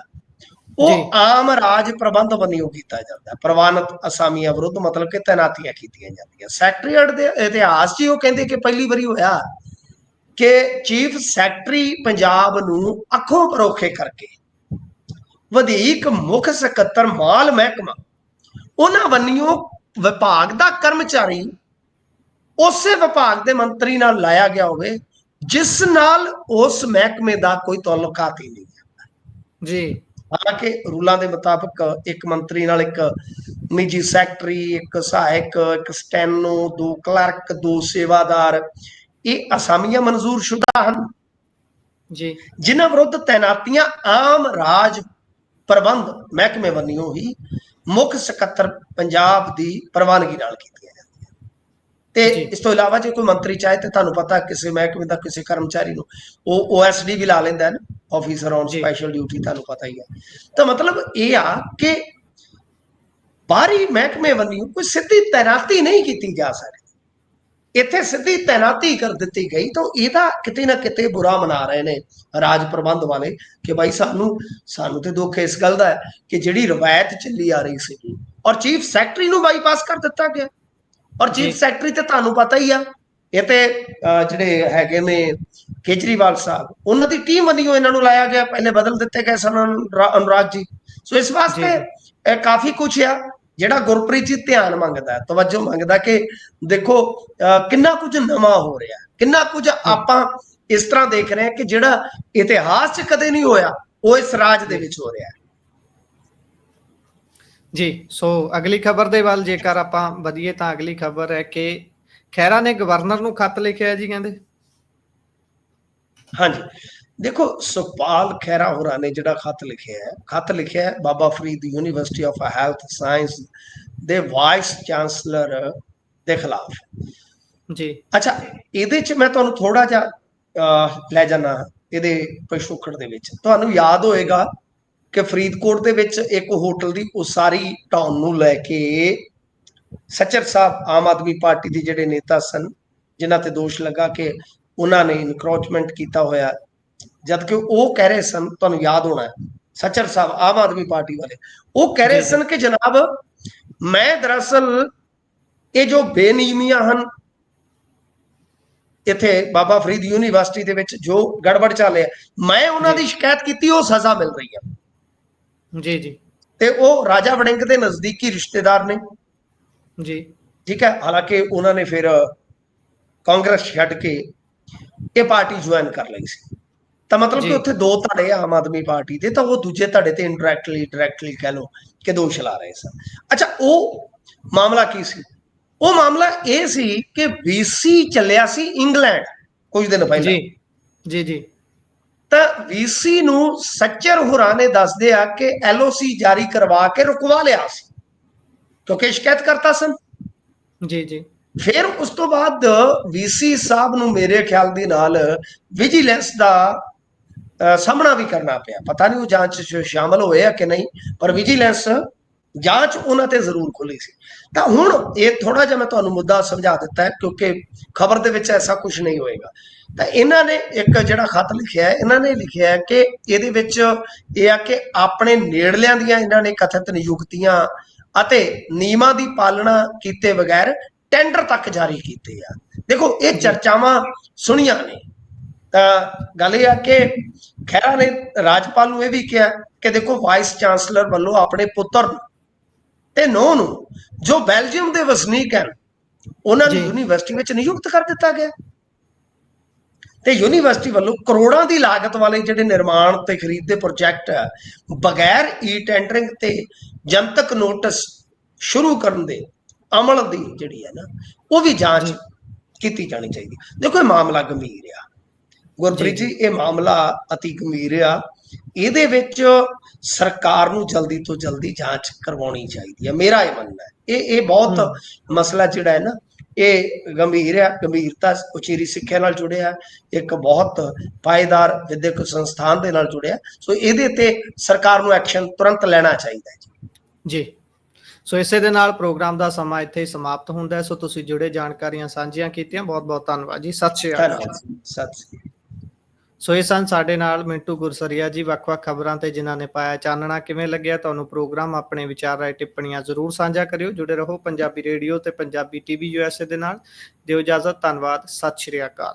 ਉਹ ਆਮ ਰਾਜ ਪ੍ਰਬੰਧ ਵਜੋਂ ਕੀਤਾ ਜਾਂਦਾ। ਪ੍ਰਵਾਨਿਤ ਅਸਾਮੀਆਂ ਵਿਰੁੱਧ ਮਤਲਬ ਕਿ ਤੈਨਾਤੀਆਂ ਕੀਤੀਆਂ ਜਾਂਦੀਆਂ। ਸੈਕਟਰੀਏਟ ਦੇ ਇਤਿਹਾਸ 'ਚ ਉਹ ਕਹਿੰਦੇ ਕਿ ਪਹਿਲੀ ਵਾਰੀ ਹੋਇਆ ਕਿ ਚੀਫ ਸੈਕਟਰੀ ਪੰਜਾਬ ਨੂੰ ਅੱਖੋਂ ਪਰੋਖੇ ਕਰਕੇ ਵਧੀਕ ਮੁੱਖ ਸਕੱਤਰ ਮਾਲ ਮਹਿਕਮਾ ਉਹਨਾਂ ਬੰਨਿਓ ਵਿਭਾਗ ਦਾ ਕਰਮਚਾਰੀ ਉਸੇ ਵਿਭਾਗ ਦੇ ਮੰਤਰੀ ਨਾਲ ਲਾਇਆ ਗਿਆ ਹੋਵੇ ਜਿਸ ਨਾਲ ਉਸ ਮਹਿਕਮੇ ਦਾ ਕੋਈ ਤਾਲੁਕਾਤ ਹੀ ਨਹੀਂ ਜੀ। ਹਾਲਾਂਕਿ ਰੂਲਾਂ ਦੇ ਮੁਤਾਬਕ ਇੱਕ ਮੰਤਰੀ ਨਾਲ ਇੱਕ ਨਿੱਜੀ ਸੈਕਟਰੀ ਇੱਕ ਸਹਾਇਕ ਇੱਕ ਸਟੈਨੋ ਦੋ ਕਲਰਕ ਦੋ ਸੇਵਾਦਾਰ ਇਹ ਅਸਾਮੀਆਂ ਮਨਜ਼ੂਰ ਸ਼ੁਦਾ ਹਨ। ਜੀ। ਜਿਨ੍ਹਾਂ ਵਿਰੁੱਧ ਤੈਨਾਤੀਆਂ ਆਮ ਰਾਜ ਪ੍ਰਬੰਧ ਮਹਿਕਮੇ ਵੱਲੋਂ ਹੀ ਮੁੱਖ ਸਕੱਤਰ ਪੰਜਾਬ ਦੀ ਪ੍ਰਵਾਨਗੀ ਨਾਲ ਕੀਤੀਆਂ ਤੇ। ਇਸ ਤੋਂ ਇਲਾਵਾ ਜੇ ਕੋਈ ਮੰਤਰੀ ਚਾਹੇ ਤੇ ਤੁਹਾਨੂੰ ਪਤਾ ਕਿਸੇ ਮਹਿਕਮੇ ਦਾ ਕਿਸੇ ਕਰਮਚਾਰੀ ਨੂੰ ਉਹ ਓਐਸਡੀ ਵੀ ਲਾ ਲੈਂਦਾ ਹੈ ਨਾ ਆਫੀਸਰ ਔਨ। ਸਪੈਸ਼ਲ ਡਿਊਟੀ ਤੁਹਾਨੂੰ ਪਤਾ ਹੀ ਹੈ ਤਾਂ ਮਤਲਬ ਇਹ ਆ ਕਿ ਬਾਹਰੀ ਮਹਿਕਮੇ ਵੱਲੋਂ ਕੋਈ ਸਿੱਧੀ ਤੈਨਾਤੀ ਨਹੀਂ ਕੀਤੀ ਜਾ ਸਕਦੀ ਇੱਥੇ ਸਿੱਧੀ ਤੈਨਾਤੀ ਕਰ ਦਿੱਤੀ ਗਈ ਤਾਂ ਇਹਦਾ ਕਿਤੇ ਨਾ ਕਿਤੇ ਬੁਰਾ ਮਨਾ ਰਹੇ ਨੇ ਰਾਜ ਪ੍ਰਬੰਧ ਵਾਲੇ ਕਿ ਭਾਈ ਸਾਨੂੰ ਸਾਨੂੰ ਤੇ ਦੁੱਖ ਇਸ ਗੱਲ ਦਾ ਹੈ ਕਿ ਜਿਹੜੀ ਰਵਾਇਤ ਚੱਲੀ ਆ ਰਹੀ ਸੀ ਔਰ ਚੀਫ ਸੈਕਟਰੀ ਨੂੰ ਬਾਈਪਾਸ ਕਰ ਦਿੱਤਾ ਗਿਆ ਔਰ। ਚੀਫ ਸੈਕਟਰੀ ਤੇ ਤੁਹਾਨੂੰ ਪਤਾ ਹੀ ਆ ਇਹ ਤੇ ਜਿਹੜੇ ਹੈਗੇ ਨੇ ਕੇਜਰੀਵਾਲ ਸਾਹਿਬ ਉਹਨਾਂ ਦੀ ਟੀਮ ਵੱਲੋਂ ਇਹਨਾਂ ਨੂੰ ਲਾਇਆ ਗਿਆ ਪਹਿਲੇ ਬਦਲ ਦਿੱਤੇ ਗਏ ਸਨ ਅਨੁਰਾ- ਅਨੁਰਾਗ ਜੀ ਸੋ ਇਸ ਵਾਸਤੇ। ਇਹ ਕਾਫੀ ਕੁਝ ਆ ਜਿਹੜਾ ਗੁਰਪ੍ਰੀਤ ਜੀ ਧਿਆਨ ਮੰਗਦਾ ਹੈ ਤਵੱਜੋ ਮੰਗਦਾ ਕਿ ਦੇਖੋ ਕਿੰਨਾ ਕੁਝ ਨਵਾਂ ਹੋ ਰਿਹਾ ਕਿੰਨਾ ਕੁਝ ਆਪਾਂ ਇਸ ਤਰ੍ਹਾਂ ਦੇਖ ਰਹੇ ਹਾਂ ਕਿ ਜਿਹੜਾ ਇਤਿਹਾਸ 'ਚ ਕਦੇ ਨਹੀਂ ਹੋਇਆ ਉਹ ਇਸ ਰਾਜ ਦੇ ਵਿੱਚ ਹੋ ਰਿਹਾ ਹੈ ਜੀ ਸੋ ਅਗਲੀ ਖਬਰ ਦੇ ਵੱਲ ਜੇਕਰ ਆਪਾਂ ਵਧੀਏ ਤਾਂ ਅਗਲੀ ਖਬਰ ਹੈ ਕਿ ਖੈਰਾ ਨੇ ਗਵਰਨਰ ਨੂੰ ਖੱਤ ਲਿਖਿਆ ਜੀ ਕਹਿੰਦੇ? ਹਾਂਜੀ। ਦੇਖੋ ਸੁਖਪਾਲ ਖਹਿਰਾ ਹੋਰਾਂ ਨੇ ਜਿਹੜਾ ਖੱਤ ਲਿਖਿਆ ਹੈ ਖੱਤ ਲਿਖਿਆ ਹੈ Baba Farid university of health science ਦੇ ਵਾਈਸ ਚਾਂਸਲਰ ਦੇ ਖਿਲਾਫ। ਜੀ। ਅੱਛਾ ਇਹਦੇ ਚ ਮੈਂ ਤੁਹਾਨੂੰ ਥੋੜਾ ਜਿਹਾ ਲੈ ਜਾਣਾ ਇਹਦੇ ਪਿਛੋਕੜ ਦੇ ਵਿੱਚ। ਤੁਹਾਨੂੰ ਯਾਦ ਹੋਏਗਾ ਕਿ ਫਰੀਦਕੋਟ ਦੇ ਵਿੱਚ ਇੱਕ ਹੋਟਲ ਦੀ ਉਸਾਰੀ ਢਾਉਣ ਨੂੰ ਲੈ ਕੇ ਸੱਚਰ ਸਾਹਿਬ ਆਮ ਆਦਮੀ ਪਾਰਟੀ ਦੇ ਜਿਹੜੇ ਨੇਤਾ ਸਨ, ਜਿਨ੍ਹਾਂ ਤੇ ਦੋਸ਼ ਲੱਗਾ ਕਿ ਉਹਨਾਂ ਨੇ ਇਨਕਰੋਚਮੈਂਟ ਕੀਤਾ ਹੋਇਆ ਜਦ ਕਿ ਉਹ ਕਹਿ ਰਹੇ ਸਨ, ਤੁਹਾਨੂੰ ਯਾਦ ਹੋਣਾ ਹੈ, ਸੱਚਰ ਸਾਹਿਬ ਆਮ ਆਦਮੀ ਪਾਰਟੀ ਵਾਲੇ, ਉਹ ਕਹਿ ਰਹੇ ਸਨ ਕਿ ਜਨਾਬ ਮੈਂ ਦਰਅਸਲ ਇਹ ਜੋ ਬੇਨਿਯਮੀਆਂ ਹਨ, ਇੱਥੇ ਬਾਬਾ ਫਰੀਦ ਯੂਨੀਵਰਸਿਟੀ ਦੇ ਵਿੱਚ ਜੋ ਗੜਬੜ ਚੱਲਿਆ ਮੈਂ ਉਹਨਾਂ ਦੀ ਸ਼ਿਕਾਇਤ ਕੀਤੀ, ਉਹ ਸਜ਼ਾ ਮਿਲ ਰਹੀ ਹੈ। ਜੀ ਜੀ। ਤੇ ਉਹ ਰਾਜਾ ਵੜਿੰਗ ਦੇ ਨਜ਼ਦੀਕੀ ਰਿਸ਼ਤੇਦਾਰ ਨੇ। ਜੀ। ਠੀਕ ਹੈ ਹਾਲਾਂਕਿ ਉਹਨਾਂ ਨੇ ਫਿਰ ਕਾਂਗਰਸ ਛੱਡ ਕੇ ਇਹ ਪਾਰਟੀ ਜੁਆਇਨ ਕਰ ਲਈ ਸੀ। ਤਾਂ ਮਤਲਬ। ਕਿ ਉੱਥੇ ਦੋ ਧੜੇ ਆਮ ਆਦਮੀ ਪਾਰਟੀ ਦੇ ਤਾਂ ਉਹ ਦੂਜੇ ਧੜੇ ਤੇ ਇਨਡਾਇਰੈਕਟਲੀ ਡਾਇਰੈਕਟਲੀ ਕਹਿ ਲਓ ਕਿ ਦੋਸ਼ ਲਾ ਰਹੇ ਸਨ। ਅੱਛਾ ਉਹ ਮਾਮਲਾ ਕੀ ਸੀ? ਉਹ ਮਾਮਲਾ ਇਹ ਸੀ ਕਿ ਵੀਸੀ ਚੱਲਿਆ ਸੀ ਇੰਗਲੈਂਡ ਕੁਝ ਦਿਨ ਪਹਿਲਾਂ। ਜੀ ਜੀ ਜੀ। ਤਾਂ ਵੀਸੀ ਨੂੰ ਸੱਚਰ ਹੁਰਾਂ ਨੇ ਦੱਸਦੇ ਆ ਕਿ ਐਲਓਸੀ ਜਾਰੀ ਕਰਵਾ ਕੇ ਰੁਕਵਾ ਲਿਆ ਸੀ। ਕਿਉਂਕਿ ਸ਼ਿਕਾਇਤ ਕਰਤਾ ਸਨ? ਜੀ ਜੀ। ਫਿਰ ਉਸ ਤੋਂ ਬਾਅਦ ਵੀਸੀ ਸਾਹਿਬ ਨੂੰ ਮੇਰੇ ਖਿਆਲ ਦੇ ਨਾਲ ਵਿਜੀਲੈਂਸ ਦਾ ਸਾਹਮਣਾ ਵੀ ਕਰਨਾ ਪਿਆ। ਪਤਾ ਨਹੀਂ ਉਹ ਜਾਂਚ ਸ਼ਾਮਲ ਹੋਏ ਆ ਕਿ ਨਹੀਂ ਪਰ ਵਿਜੀਲੈਂਸ ਜਾਂਚ ਉਹਨਾਂ ਤੇ ਜ਼ਰੂਰ ਖੁੱਲੀ ਸੀ। ਤਾਂ ਹੁਣ ਇਹ ਥੋੜਾ ਜਿਹਾ ਮੈਂ ਤੁਹਾਨੂੰ ਮੁੱਦਾ ਸਮਝਾ ਦਿੱਤਾ ਹੈ, ਕਿਉਂਕਿ ਖਬਰ ਦੇ ਵਿੱਚ ਐਸਾ ਕੁਝ ਨਹੀਂ ਹੋਏਗਾ। ਤਾਂ ਇਹਨਾਂ ਨੇ ਇੱਕ ਜਿਹੜਾ ਖਤ ਲਿਖਿਆ ਹੈ, ਇਹਨਾਂ ਨੇ ਲਿਖਿਆ ਹੈ ਕਿ ਇਹਦੇ ਵਿੱਚ ਇਹ ਆ ਕਿ ਆਪਣੇ ਨੇੜਲਿਆਂ ਦੀਆਂ ਇਹਨਾਂ ਨੇ ਕਥਿਤ ਨਿਯੁਕਤੀਆਂ ਅਤੇ ਨਿਯਮਾਂ ਦੀ ਪਾਲਣਾ ਕੀਤੇ ਬਗੈਰ ਟੈਂਡਰ ਤੱਕ ਜਾਰੀ ਕੀਤੇ ਆ। ਦੇਖੋ, ਇਹ ਚਰਚਾਵਾਂ ਸੁਣੀਆਂ ਨੇ। ਤਾਂ ਗੱਲ ਇਹ ਆ ਕਿ ਖਹਿਰਾ ਨੇ ਰਾਜਪਾਲ ਨੂੰ ਇਹ ਵੀ ਕਿਹਾ ਕਿ ਦੇਖੋ ਵਾਈਸ ਚਾਂਸਲਰ ਵੱਲੋਂ ਆਪਣੇ ਪੁੱਤਰ ਨੂੰ ਤੇ ਨੋ ਨੂੰ ਜੋ ਬੈਲਜੀਅਮ ਦੇ ਵਸਨੀਕ ਹਨ ਉਹਨਾਂ ਨੂੰ। ਯੂਨੀਵਰਸਿਟੀ ਵਿੱਚ ਨਿਯੁਕਤ ਕਰ ਦਿੱਤਾ ਗਿਆ ਤੇ ਯੂਨੀਵਰਸਿਟੀ ਵੱਲੋਂ ਕਰੋੜਾਂ ਦੀ ਲਾਗਤ ਵਾਲੇ ਜਿਹੜੇ ਨਿਰਮਾਣ ਤੇ ਖਰੀਦ ਦੇ ਪ੍ਰੋਜੈਕਟ ਬਗੈਰ ਈ ਟੈਂਡਰਿੰਗ ਤੇ ਜਨਤਕ ਨੋਟਿਸ ਸ਼ੁਰੂ ਕਰਨ ਦੇ ਅਮਲ ਦੀ ਜਿਹੜੀ ਹੈ ਨਾ ਉਹ ਵੀ ਜਾਂਚ। ਕੀਤੀ ਜਾਣੀ ਚਾਹੀਦੀ ਦੇਖੋ ਇਹ ਮਾਮਲਾ ਗੰਭੀਰ ਆ ਗੁਰਪ੍ਰੀਤ ਜੀ, ਇਹ ਮਾਮਲਾ ਅਤੀ ਗੰਭੀਰ ਆ। ਇਹਦੇ ਵਿੱਚ ਸਰਕਾਰ ਨੂੰ ਜਲਦੀ ਤੋਂ ਜਲਦੀ ਜਾਂਚ ਕਰਵਾਉਣੀ ਚਾਹੀਦੀ ਹੈ ਮੇਰਾ ਇਹ ਮੰਨਣਾ ਹੈ। ਇਹ ਇਹ ਬਹੁਤ ਮਸਲਾ ਜਿਹੜਾ ਹੈ ਨਾ ਇਹ ਗੰਭੀਰ ਹੈ ਗੰਭੀਰਤਾ ਉਚੇਰੀ ਸਿੱਖਿਆ ਨਾਲ ਜੁੜਿਆ। ਇੱਕ ਬਹੁਤ ਪਾਏਦਾਰ ਵਿਦਿਅਕ ਸੰਸਥਾਨ ਦੇ ਨਾਲ ਜੁੜਿਆ। ਸੋ ਇਹਦੇ ਤੇ ਸਰਕਾਰ ਨੂੰ ਐਕਸ਼ਨ ਤੁਰੰਤ ਲੈਣਾ ਚਾਹੀਦਾ ਹੈ ਜੀ। ਜੀ। ਸੋ ਇਸੇ ਦੇ ਨਾਲ ਪ੍ਰੋਗਰਾਮ ਦਾ ਸਮਾਂ ਇੱਥੇ ਹੀ ਸਮਾਪਤ ਹੁੰਦਾ ਹੈ। ਸੋ ਤੁਸੀਂ ਜੁੜੇ ਜਾਣਕਾਰੀਆਂ ਸਾਂਝੀਆਂ ਕੀਤੀਆਂ। ਬਹੁਤ ਬਹੁਤ ਧੰਨਵਾਦ ਜੀ। ਸਤਿ ਸ਼੍ਰੀ ਅਕਾਲ। ਧੰਨਵਾਦ ਸਤਿ ਸ੍ਰੀ ਅਕਾਲ। ਸੋ ਇਹ ਸਨ ਸਾਡੇ ਨਾਲ ਮਿੰਟੂ ਗੁਰਸਰੀਆ ਜੀ, ਵੱਖ-ਵੱਖ ਖਬਰਾਂ ਤੇ ਜਿਨ੍ਹਾਂ ਨੇ ਪਾਇਆ ਚਾਨਣਾ। ਕਿਵੇਂ ਲੱਗਿਆ ਤੁਹਾਨੂੰ ਪ੍ਰੋਗਰਾਮ? ਆਪਣੇ ਵਿਚਾਰ ਰਾਏ ਟਿੱਪਣੀਆਂ ਜ਼ਰੂਰ ਸਾਂਝਾ ਕਰਿਓ। ਜੁੜੇ ਰਹੋ ਪੰਜਾਬੀ ਰੇਡੀਓ ਤੇ ਪੰਜਾਬੀ ਟੀਵੀ ਯੂਐਸਏ ਦੇ ਨਾਲ। ਦਿਓ ਇਜਾਜ਼ਤ, ਧੰਨਵਾਦ, ਸਤਿ ਸ਼੍ਰੀ ਅਕਾਲ।